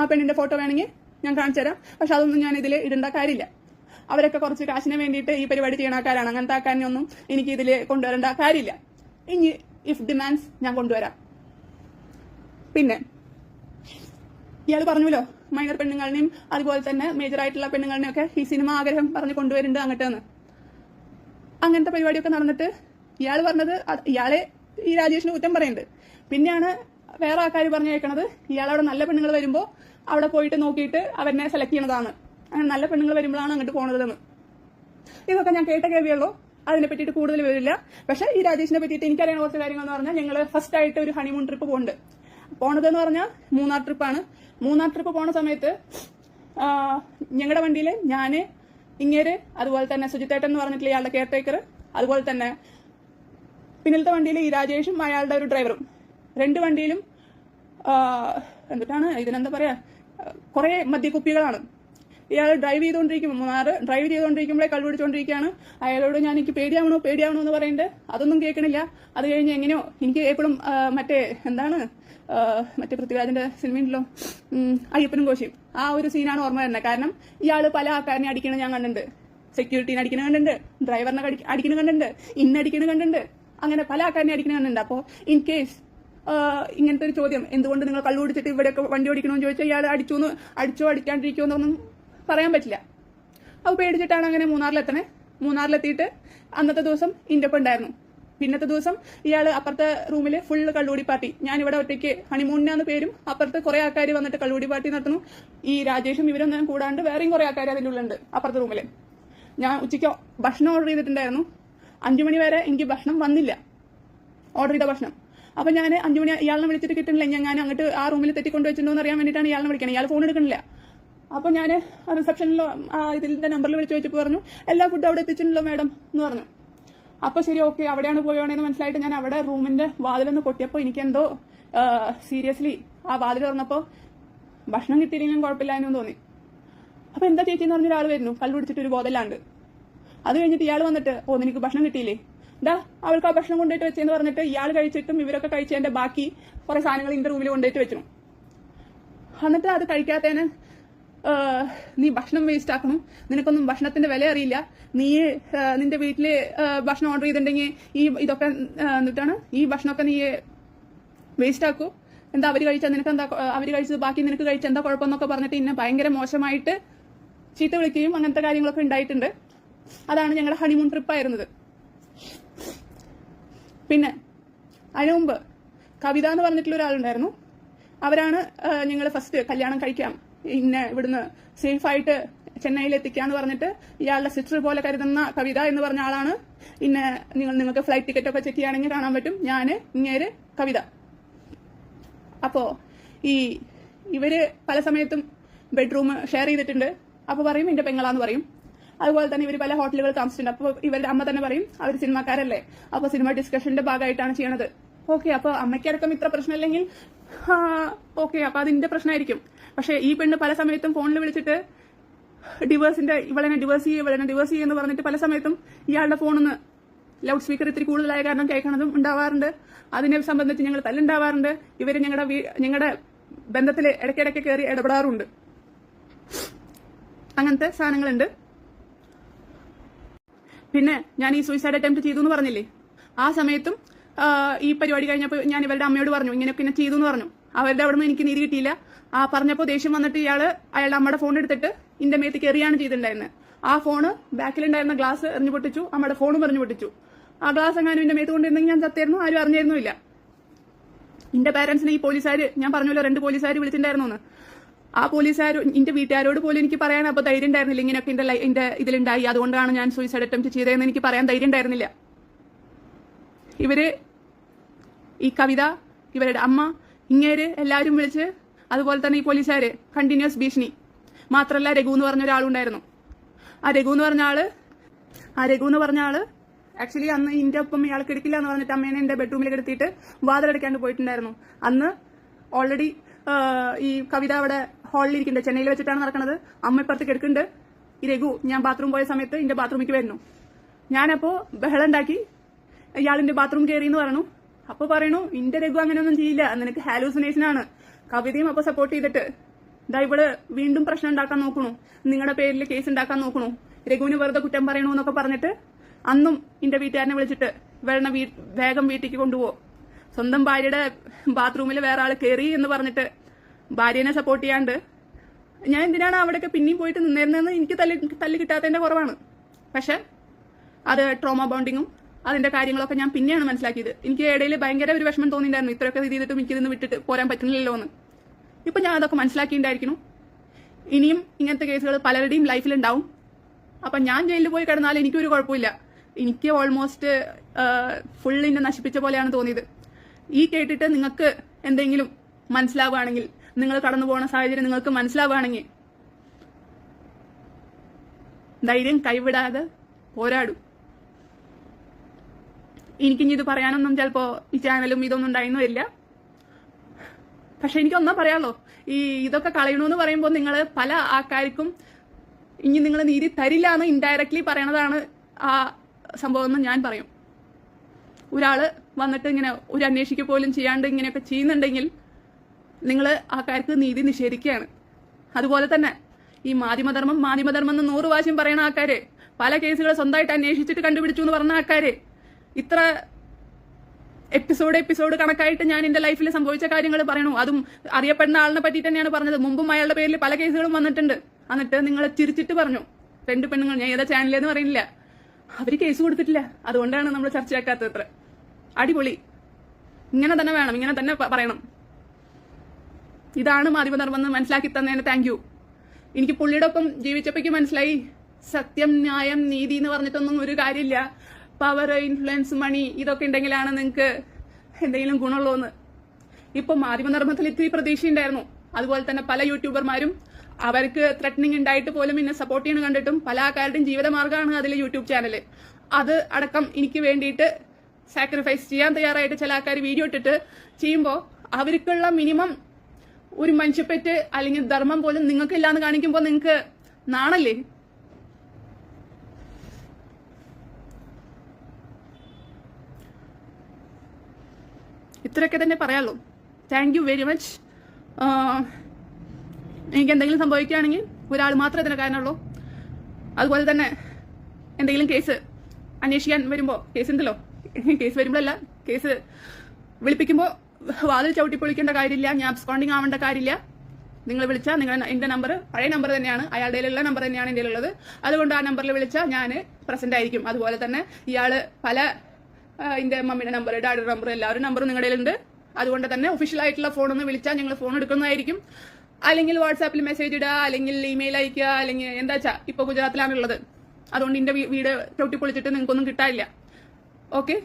ആ പെണ്ണിന്റെ ഫോട്ടോ വേണമെങ്കിൽ ഞാൻ കാണിച്ചു തരാം പക്ഷെ അതൊന്നും ഞാൻ ഇതിൽ ഇടേണ്ട കാര്യമില്ല. അവരൊക്കെ കുറച്ച് കാശിന് വേണ്ടിയിട്ട് ഈ പരിപാടി ചെയ്യണ ആൾക്കാരാണ്. അങ്ങനത്തെ ആക്കാനൊന്നും എനിക്ക് ഇതിൽ കൊണ്ടുവരേണ്ട കാര്യമില്ല. ഇനി ഇഫ് ഡിമാൻഡ്സ് ഞാൻ കൊണ്ടുവരാം. പിന്നെ ഇയാൾ പറഞ്ഞല്ലോ മൈനർ പെണ്ണുങ്ങളിനെയും അതുപോലെ തന്നെ മേജർ ആയിട്ടുള്ള പെണ്ണുങ്ങളിനെയും ഒക്കെ ഈ സിനിമ ആഗ്രഹം പറഞ്ഞ് കൊണ്ടുവരുന്നുണ്ട് അങ്ങോട്ടെന്ന് അങ്ങനത്തെ പരിപാടിയൊക്കെ നടന്നിട്ട് ഇയാൾ പറഞ്ഞത് ഇയാളെ ഈ രാജേഷിന് കുറ്റം പറയുന്നുണ്ട് പിന്നെയാണ് വേറെ ആൾക്കാർ പറഞ്ഞു കേൾക്കണത് ഇയാൾ അവിടെ നല്ല പെണ്ണുങ്ങൾ വരുമ്പോൾ അവിടെ പോയിട്ട് നോക്കിയിട്ട് അവരെ സെലക്ട് ചെയ്യണതാണ്. നല്ല പെണ്ണുങ്ങൾ വരുമ്പോഴാണ് അങ്ങോട്ട് പോണതെന്ന്. ഇതൊക്കെ ഞാൻ കേട്ട കേൾവിയുള്ളൂ. അതിനെ പറ്റിയിട്ട് കൂടുതൽ വരില്ല പക്ഷെ ഈ രാജേഷിനെ പറ്റിയിട്ട് എനിക്കറിയാൻ കുറച്ച് കാര്യങ്ങൾ എന്ന് പറഞ്ഞാൽ ഞങ്ങൾ ഫസ്റ്റ് ആയിട്ട് ഒരു ഹണിമൂൺ ട്രിപ്പ് പോകുന്നുണ്ട് പോണതെന്ന് പറഞ്ഞാൽ മൂന്നാർ ട്രിപ്പാണ് മൂന്നാർ ട്രിപ്പ് പോണ സമയത്ത് ഞങ്ങളുടെ വണ്ടിയിൽ ഞാൻ ഇങ്ങേര് അതുപോലെ തന്നെ സുജിത്തേട്ടൻ എന്ന് പറഞ്ഞിട്ടുള്ള ഇയാളുടെ കെയർ ടേക്കർ അതുപോലെ തന്നെ പിന്നിലത്തെ വണ്ടിയിൽ ഈ രാജേഷും അയാളുടെ ഒരു ഡ്രൈവറും രണ്ട് വണ്ടിയിലും എന്നിട്ടാണ് ഇതിനെന്താ പറയാ കുറെ മദ്യക്കുപ്പികളാണ്. ഇയാൾ ഡ്രൈവ് ചെയ്തുകൊണ്ടിരിക്കും. മൂന്നാറ് ഡ്രൈവ് ചെയ്തുകൊണ്ടിരിക്കുമ്പോഴേ കള്ളുപിടിച്ചുകൊണ്ടിരിക്കുകയാണ് അയാളോട് ഞാൻ എനിക്ക് പേടിയാവണോ? പേടിയാവണോ? എന്ന് പറയുന്നുണ്ട് അതൊന്നും കേൾക്കണില്ല. അത് കഴിഞ്ഞ് എങ്ങനെയോ എനിക്ക് എപ്പോഴും മറ്റേ എന്താണ് മറ്റേ പൃഥ്വിരാജിന്റെ സിനിമയുണ്ടല്ലോ ഉം, അയ്യപ്പനും കോശിയും. ആ ഒരു സീനാണ് ഓർമ്മ വരുന്നത്. കാരണം ഇയാൾ പല ആൾക്കാരനെ അടിക്കണ ഞാൻ കണ്ടിട്ടുണ്ട്. സെക്യൂരിറ്റീനെ അടിക്കണ കണ്ടിട്ടുണ്ട്. ഡ്രൈവറിനെ അടിക്കണ കണ്ടിട്ടുണ്ട്. ഇന്നടിക്കണ കണ്ടിട്ടുണ്ട്. അങ്ങനെ പല ആൾക്കാരനെ അടിക്കണ കണ്ടിട്ടുണ്ട്. അപ്പോൾ ഇൻ കേസ് ഇങ്ങനത്തെ ഒരു ചോദ്യം എന്തുകൊണ്ട് നിങ്ങൾ കള്ളു കുടിച്ചിട്ട് ഇവിടെയൊക്കെ വണ്ടി ഓടിക്കണമെന്ന് ചോദിച്ചാൽ ഇയാൾ അടിച്ചു അടിച്ചോ അടിക്കാണ്ടിരിക്കോ എന്നൊന്നും പറയാൻ പറ്റില്ല. അപ്പോൾ പേടിച്ചിട്ടാണ് അങ്ങനെ മൂന്നാറിലെത്തണേ. മൂന്നാറിലെത്തിയിട്ട് അന്നത്തെ ദിവസം ഇന്റെപ്പം ഉണ്ടായിരുന്നു. പിന്നത്തെ ദിവസം ഇയാൾ അപ്പുറത്തെ റൂമിൽ ഫുള്ള് കള്ളുകൂടി പാർട്ടി. ഞാൻ ഇവിടെ ഒറ്റയ്ക്ക് ഹണിമൂണിനാന്ന് പേരും അപ്പുറത്ത് കുറെ ആൾക്കാർ വന്നിട്ട് കള്ളുകൂടി പാർട്ടി നടത്തുന്നു. ഈ രാജേഷും ഇവരൊന്നും കൂടാണ്ട് വേറെയും കുറെ ആൾക്കാർ അതിന്റെ ഉള്ളിലുണ്ട് അപ്പുറത്തെ റൂമിൽ ഞാൻ ഉച്ചയ്ക്ക് ഭക്ഷണം ഓർഡർ ചെയ്തിട്ടുണ്ടായിരുന്നു. അഞ്ചു മണി വരെ എനിക്ക് ഭക്ഷണം വന്നില്ല. ഓർഡർ ചെയ്ത ഭക്ഷണം. അപ്പൊ ഞാൻ അഞ്ചു മണി ഇയാളിനെ വിളിച്ചിട്ട് കിട്ടുന്നില്ല ഞാൻ അങ്ങോട്ട് ആ റൂമിൽ തെറ്റിക്കൊണ്ട് വെച്ചിട്ടുണ്ടോ എന്ന് അറിയാൻ വേണ്ടിയിട്ടാണ് ഇയാളെ വിളിക്കണത് ഇയാൾ ഫോൺ എടുക്കണില്ല. അപ്പൊ ഞാൻ റിസപ്ഷനിലോ ഇതിന്റെ നമ്പറിൽ വിളിച്ചു ചോദിച്ചപ്പോൾ പറഞ്ഞു എല്ലാ ഫുഡും അവിടെ എത്തിച്ചിട്ടുണ്ടല്ലോ മാഡം എന്ന് പറഞ്ഞു. അപ്പൊ ശരി ഓക്കെ അവിടെയാണ് പോയോണെന്ന് മനസ്സിലായിട്ട് ഞാൻ അവിടെ റൂമിന്റെ വാതിലൊന്ന് കൊട്ടിയപ്പോൾ എനിക്കെന്തോ സീരിയസ്ലി ആ വാതിൽ തുറന്നപ്പോൾ ഭക്ഷണം കിട്ടിയില്ലെങ്കിലും കുഴപ്പമില്ല എന്നും തോന്നി. അപ്പൊ എന്താ ചേച്ചി എന്ന് പറഞ്ഞ ഒരാൾ വരുന്നു കല്ല് പിടിച്ചിട്ട് ഒരു ബോധമില്ലാണ്ട് അത് കഴിഞ്ഞിട്ട് ഇയാൾ വന്നിട്ട് ഓ നിനക്ക് ഭക്ഷണം കിട്ടിയില്ലേ? എന്താ അവൾക്ക് ആ ഭക്ഷണം കൊണ്ടുപോയിട്ട് വെച്ചെന്ന് പറഞ്ഞിട്ട് ഇയാൾ കഴിച്ചിട്ടും ഇവരൊക്കെ കഴിച്ചതിന്റെ ബാക്കി കുറെ സാധനങ്ങൾ ഇന്റെ റൂമിൽ കൊണ്ടുപോയിട്ട് വെച്ചു. എന്നിട്ട് അത് കഴിക്കാത്തതിന് നീ ഭക്ഷണം വേസ്റ്റ് ആക്കണം. നിനക്കൊന്നും ഭക്ഷണത്തിന്റെ വില അറിയില്ല. നീ നിന്റെ വീട്ടിൽ ഭക്ഷണം ഓർഡർ ചെയ്തിട്ടുണ്ടെങ്കിൽ ഈ ഇതൊക്കെ എന്നിട്ടാണ് ഈ ഭക്ഷണമൊക്കെ നീ വേസ്റ്റ് ആക്കൂ. എന്താ അവർ കഴിച്ചാൽ നിനക്ക് എന്താ അവർ കഴിച്ചത് ബാക്കി നിനക്ക് കഴിച്ച എന്താ കുഴപ്പമെന്നൊക്കെ പറഞ്ഞിട്ട് ഇന്നെ ഭയങ്കര മോശമായിട്ട് ചീത്ത വിളിക്കുകയും അങ്ങനത്തെ കാര്യങ്ങളൊക്കെ ഉണ്ടായിട്ടുണ്ട്. അതാണ് ഞങ്ങളുടെ ഹണിമൂൺ ട്രിപ്പ് ആയിരുന്നത്. പിന്നെ അതിനു മുമ്പ് കവിത എന്ന് പറഞ്ഞിട്ടുള്ള ഒരാളുണ്ടായിരുന്നു. അവരാണ് ഞങ്ങൾ ഫസ്റ്റ് കല്യാണം കഴിക്കാം ഇന്നെ ഇവിടുന്ന് സേഫായിട്ട് ചെന്നൈയിൽ എത്തിക്കാന്ന് പറഞ്ഞിട്ട് ഇയാളുടെ സിസ്റ്റർ പോലെ കരുതുന്ന കവിത എന്ന് പറഞ്ഞ ആളാണ്. പിന്നെ നിങ്ങൾ നിങ്ങൾക്ക് ഫ്ലൈറ്റ് ടിക്കറ്റ് ഒക്കെ ചെക്ക് ചെയ്യുകയാണെങ്കിൽ കാണാൻ പറ്റും. ഞാൻ ഇങ്ങേര് കവിത. അപ്പോ ഈ ഇവർ പല സമയത്തും ബെഡ്റൂം ഷെയർ ചെയ്തിട്ടുണ്ട്. അപ്പൊ പറയും എന്റെ പെങ്ങളാന്ന് പറയും. അതുപോലെ തന്നെ ഇവർ പല ഹോട്ടലുകൾ താമസിച്ചിട്ടുണ്ട്. അപ്പൊ ഇവരുടെ അമ്മ തന്നെ പറയും അവർ സിനിമാക്കാരല്ലേ. അപ്പൊ സിനിമ ഡിസ്കഷന്റെ ഭാഗമായിട്ടാണ് ചെയ്യണത്. ഓക്കെ അപ്പൊ അമ്മയ്ക്കടക്കം ഇത്ര പ്രശ്നമില്ലെങ്കിൽ ഓക്കെ അപ്പൊ അതിന്റെ പ്രശ്നമായിരിക്കും. പക്ഷെ ഈ പെണ്ണ് പല സമയത്തും ഫോണിൽ വിളിച്ചിട്ട് ഡിവേഴ്സിന്റെ ഇവളെന്നെ ഡിവേഴ്സ് ചെയ്യുക ഇവളെന്നെ ഡിവേഴ്സ് ചെയ്യുമെന്ന് പറഞ്ഞിട്ട് പല സമയത്തും ഇയാളുടെ ഫോണിന്ന് ലൗഡ് സ്പീക്കർ ഇത്തിരി കൂടുതലായ കാരണം കേൾക്കണതും ഉണ്ടാവാറുണ്ട്. അതിനെ സംബന്ധിച്ച് ഞങ്ങൾ തല്ലുണ്ടാവാറുണ്ട്. ഇവർ ഞങ്ങളുടെ ഞങ്ങളുടെ ബന്ധത്തിൽ ഇടയ്ക്കിടയ്ക്ക് കയറി ഇടപെടാറുണ്ട്. അങ്ങനത്തെ സാധനങ്ങളുണ്ട്. പിന്നെ ഞാൻ ഈ സൂയിസൈഡ് അറ്റംപ്റ്റ് ചെയ്തു എന്ന് പറഞ്ഞില്ലേ? ആ സമയത്തും ഈ പരിപാടി കഴിഞ്ഞപ്പോൾ ഞാൻ ഇവരുടെ അമ്മയോട് പറഞ്ഞു ഇങ്ങനെ പിന്നെ ചെയ്തു എന്ന് പറഞ്ഞു. അവരുടെ അവിടെ നിന്ന് എനിക്ക് നീതി കിട്ടിയില്ല. ആ പറഞ്ഞപ്പോൾ ദേഷ്യം വന്നിട്ട് ഇയാൾ അയാളുടെ അമ്മയുടെ ഫോൺ എടുത്തിട്ട് ഇന്റെ മേത്ത് കയറിയാണ് ചെയ്തിട്ടുണ്ടായിരുന്നത് ആ ഫോണ് ബാക്കിലുണ്ടായിരുന്ന ഗ്ലാസ് എറിഞ്ഞു പൊട്ടിച്ചു അമ്മയുടെ ഫോണും എറിഞ്ഞു പൊട്ടിച്ചു. ആ ഗ്ലാസ് എങ്ങാനും ഇന്റെ മേത്ത് കൊണ്ടിരുന്നെങ്കിൽ ഞാൻ ചത്തായിരുന്നു ആരും അറിഞ്ഞിരുന്നില്ല ഇന്റെ പാരന്റ്സിനെ ഈ പോലീസുകാർ ഞാൻ പറഞ്ഞല്ലോ രണ്ട് പോലീസുകാർ വിളിച്ചിട്ടുണ്ടായിരുന്നു ആ പോലീസുകാർ ഇന്റെ വീട്ടുകാരോട് പോലും എനിക്ക് പറയാൻ അപ്പൊ ധൈര്യം ഉണ്ടായിരുന്നില്ല. ഇങ്ങനെയൊക്കെ ഇന്റെ എന്റെ ഇതിലുണ്ടായി. അതുകൊണ്ടാണ് ഞാൻ സൂയിസൈഡ് അറ്റംപ്റ്റ് ചെയ്തതെന്ന് എനിക്ക് പറയാൻ ധൈര്യം ഉണ്ടായിരുന്നില്ല. ഇവർ ഈ കവിത ഇവരുടെ അമ്മ ഇങ്ങേര് എല്ലാവരും വിളിച്ച് അതുപോലെ തന്നെ ഈ പോലീസുകാര് കണ്ടിന്യൂസ് ഭീഷണി. മാത്രമല്ല രഘു എന്ന് പറഞ്ഞ ഒരാളുണ്ടായിരുന്നു ആ രഘു എന്ന് പറഞ്ഞ ആൾ ആ രഘു എന്ന് പറഞ്ഞ ആൾ ആക്ച്വലി അന്ന് ഇന്റെ ഒപ്പം ഇയാൾ കിടക്കില്ല എന്ന് പറഞ്ഞിട്ട് അമ്മേനെ എന്റെ ബെഡ്റൂമിൽ കിടത്തിയിട്ട് വാതിലടയ്ക്കാണ്ട് പോയിട്ടുണ്ടായിരുന്നു. അന്ന് ഓൾറെഡി ഈ കവിത അവിടെ ഹാളിൽ ഇരിക്കുന്നുണ്ട്. ചെന്നൈയിൽ വെച്ചിട്ടാണ് നടക്കുന്നത് അമ്മ ഇപ്പുറത്ത് കിടക്കുന്നുണ്ട്. ഈ രഘു ഞാൻ ബാത്റൂം പോയ സമയത്ത് എന്റെ ബാത്റൂമിലേക്ക് വരുന്നു. ഞാനപ്പോ ബഹളം ഉണ്ടാക്കി ഇയാളിന്റെ ബാത്റൂം കയറി എന്ന് പറഞ്ഞു. അപ്പൊ പറയണു ഇന്റെ രഘു അങ്ങനെയൊന്നും ചെയ്യില്ല. നിനക്ക് ഹാലൂസിനേഷൻ ആണ്. കവിതയും അപ്പൊ സപ്പോർട്ട് ചെയ്തിട്ട് ഇതാ ഇവിടെ വീണ്ടും പ്രശ്നം ഉണ്ടാക്കാൻ നോക്കണു. നിങ്ങളുടെ പേരിൽ കേസ് ഉണ്ടാക്കാൻ നോക്കണു. രഘുവിന് വെറുതെ കുറ്റം പറയണു എന്നൊക്കെ പറഞ്ഞിട്ട് അന്നും എന്റെ വീട്ടുകാരനെ വിളിച്ചിട്ട് വേണ വേഗം വീട്ടിലേക്ക് കൊണ്ടുപോ. സ്വന്തം ഭാര്യയുടെ ബാത്റൂമിൽ വേറെ ആൾ കയറി എന്ന് പറഞ്ഞിട്ട് ഭാര്യനെ സപ്പോർട്ട് ചെയ്യാണ്ട് ഞാൻ എന്തിനാണ് അവിടെയൊക്കെ പിന്നെയും പോയിട്ട് നിന്നിരുന്നതെന്ന് എനിക്ക് തല്ലി തല്ല് കിട്ടാത്തതിന്റെ കുറവാണ്. പക്ഷെ അത് ട്രോമ ബോണ്ടിങ്ങും അതിന്റെ കാര്യങ്ങളൊക്കെ ഞാൻ പിന്നെയാണ് മനസ്സിലാക്കിയത്. എനിക്ക് ഇടയിൽ ഭയങ്കര ഒരു വിഷമം തോന്നിയിട്ടുണ്ടായിരുന്നു. ഇത്രയൊക്കെ ഇത് ചെയ്തിട്ടും എനിക്ക് ഇതിന്ന് വിട്ടിട്ട് പോരാൻ പറ്റുന്നില്ലല്ലോ എന്ന് ഇപ്പൊ ഞാൻ അതൊക്കെ മനസ്സിലാക്കിയിട്ടുണ്ടായിരിക്കുന്നു ഇനിയും ഇങ്ങനത്തെ കേസുകൾ പലരുടെയും ലൈഫിൽ ഉണ്ടാവും അപ്പൊ ഞാൻ ജയിലിൽ പോയി കിടന്നാൽ എനിക്കൊരു കുഴപ്പമില്ല. എനിക്ക് ഓൾമോസ്റ്റ് ഫുൾ ഇന്നെ നശിപ്പിച്ച പോലെയാണ് തോന്നിയത്. ഈ കേട്ടിട്ട് നിങ്ങൾക്ക് എന്തെങ്കിലും മനസ്സിലാവുകയാണെങ്കിൽ നിങ്ങൾ കടന്നു പോകുന്ന സാഹചര്യം നിങ്ങൾക്ക് മനസ്സിലാവുകയാണെങ്കിൽ ധൈര്യം കൈവിടാതെ പോരാടും. എനിക്കിനി ഇത് പറയാനൊന്നും ചിലപ്പോ ഈ ചാനലും ഇതൊന്നും ഉണ്ടായിരുന്നു വരില്ല പക്ഷെ എനിക്കൊന്നാ പറയാമല്ലോ ഈ ഇതൊക്കെ കളയണമെന്ന് പറയുമ്പോൾ നിങ്ങൾ പല ആൾക്കാർക്കും ഇനി നിങ്ങൾ നീതി തരില്ല എന്ന് ഇൻഡയറക്ട്ലി പറയണതാണ് ആ സംഭവം എന്ന് ഞാൻ പറയും. ഒരാൾ വന്നിട്ട് ഇങ്ങനെ ഒരു അന്വേഷിക്കുക പോലും ചെയ്യാണ്ട് ഇങ്ങനെയൊക്കെ ചെയ്യുന്നുണ്ടെങ്കിൽ നിങ്ങൾ ആൾക്കാർക്ക് നീതി നിഷേധിക്കുകയാണ്. അതുപോലെ തന്നെ ഈ മാധ്യമധർമ്മം മാധ്യമധർമ്മം എന്ന് നൂറ് പ്രാവശ്യം പറയുന്ന ആൾക്കാര് പല കേസുകൾ സ്വന്തമായിട്ട് അന്വേഷിച്ചിട്ട് കണ്ടുപിടിച്ചു എന്ന് പറഞ്ഞ ആൾക്കാര് ഇത്ര എപ്പിസോഡ് എപ്പിസോഡ് കണക്കായിട്ട് ഞാൻ എന്റെ ലൈഫിൽ സംഭവിച്ച കാര്യങ്ങൾ പറയണു. അതും അറിയപ്പെടുന്ന ആളിനെ പറ്റി തന്നെയാണ് പറഞ്ഞത്. മുമ്പും അയാളുടെ പേരിൽ പല കേസുകളും വന്നിട്ടുണ്ട്. എന്നിട്ട് നിങ്ങൾ ചിരിച്ചിട്ട് പറഞ്ഞു. രണ്ട് പെണ്ണുങ്ങൾ ഞാൻ ഏതാ ചാനലേന്ന് പറയുന്നില്ല. അവർ കേസ് കൊടുത്തിട്ടില്ല. അതുകൊണ്ടാണ് നമ്മൾ ചർച്ചയാക്കാത്തത് അത്ര അടിപൊളി. ഇങ്ങനെ തന്നെ വേണം. ഇങ്ങനെ തന്നെ പറയണം. ഇതാണ് മാധ്യമധർമ്മം എന്ന് മനസ്സിലാക്കി തന്നതിന് താങ്ക് യു എനിക്ക് പുള്ളിയുടെ ഒപ്പം ജീവിച്ചപ്പോഴേക്ക് മനസ്സിലായി. സത്യം ന്യായം നീതി എന്ന് പറഞ്ഞിട്ടൊന്നും ഒരു കാര്യമില്ല. പവർ ഇൻഫ്ലുവൻസ് മണി ഇതൊക്കെ ഉണ്ടെങ്കിലാണ് നിങ്ങൾക്ക് എന്തെങ്കിലും ഗുണമുള്ളൂ എന്ന് ഇപ്പൊ മാധ്യമധർമ്മത്തിൽ ഇത്തിരി പ്രതീക്ഷയുണ്ടായിരുന്നു. അതുപോലെ തന്നെ പല യൂട്യൂബർമാരും അവർക്ക് ത്രെറ്റനിങ് ഉണ്ടായിട്ട് പോലും എന്നെ സപ്പോർട്ട് ചെയ്യണം കണ്ടിട്ടും പല ആൾക്കാരുടെയും ജീവിതമാർഗമാണ് അതിലെ യൂട്യൂബ് ചാനൽ അത് അടക്കം എനിക്ക് വേണ്ടിയിട്ട് സാക്രിഫൈസ് ചെയ്യാൻ തയ്യാറായിട്ട് ചില ആൾക്കാർ വീഡിയോ ഇട്ടിട്ട് ചെയ്യുമ്പോൾ അവർക്കുള്ള മിനിമം ഒരു മനുഷ്യപ്പെറ്റ് അല്ലെങ്കിൽ ധർമ്മം പോലും നിങ്ങൾക്കില്ലാന്ന് കാണിക്കുമ്പോൾ നിങ്ങൾക്ക് നാണല്ലേ? ഇത്രയൊക്കെ തന്നെ പറയാമല്ലോ താങ്ക് യു വെരി മച്ച് എനിക്ക് എന്തെങ്കിലും സംഭവിക്കുകയാണെങ്കിൽ ഒരാൾ മാത്രമേ ഇതിന് കാരണമുള്ളൂ. അതുപോലെ തന്നെ എന്തെങ്കിലും കേസ് അന്വേഷിക്കാൻ വരുമ്പോൾ കേസ് എന്തല്ലോ കേസ് വരുമ്പോഴല്ല കേസ് വിളിപ്പിക്കുമ്പോൾ വാതിൽ ചവിട്ടി പൊളിക്കേണ്ട കാര്യമില്ല ഞാൻ അബ്സ്കോണ്ടിങ് ആവേണ്ട കാര്യമില്ല. നിങ്ങൾ വിളിച്ചാൽ നിങ്ങൾ എന്റെ നമ്പർ പഴയ നമ്പർ തന്നെയാണ് അയാളുടെ ഉള്ള നമ്പർ തന്നെയാണ് എന്റെ ഉള്ളത് അതുകൊണ്ട് ആ നമ്പറിൽ വിളിച്ചാൽ ഞാൻ പ്രസന്റ് ആയിരിക്കും. അതുപോലെ തന്നെ ഇയാൾ പല എന്റെ മമ്മിയുടെ നമ്പർ ഡാഡിയുടെ നമ്പർ എല്ലാവരും നമ്പറും നിങ്ങളുടെ ഉണ്ട് അതുകൊണ്ട് തന്നെ ഒഫീഷ്യൽ ആയിട്ടുള്ള ഫോൺ ഒന്ന് വിളിച്ചാൽ ഞങ്ങൾ ഫോൺ എടുക്കുന്നതായിരിക്കും. അല്ലെങ്കിൽ വാട്സാപ്പിൽ മെസ്സേജ് ഇടുക അല്ലെങ്കിൽ ഇമെയിൽ അയക്കുക അല്ലെങ്കിൽ എന്താ വെച്ചാ ഇപ്പൊ ഗുജറാത്തിലാണുള്ളത് അതുകൊണ്ട് എന്റെ വീട് ചവിട്ടി പൊളിച്ചിട്ട് നിങ്ങൾക്കൊന്നും കിട്ടാനില്ല. ഓക്കെ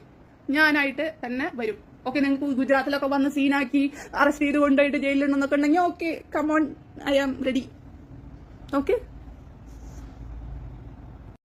ഞാനായിട്ട് തന്നെ വരും. ഓക്കെ നിങ്ങൾക്ക് ഗുജറാത്തിലൊക്കെ വന്ന് സീനാക്കി അറസ്റ്റ് ചെയ്ത് കൊണ്ടുപോയിട്ട് ജയിലിലുണ്ടെന്നൊക്കെ ഉണ്ടെങ്കിൽ okay come on I am ready okay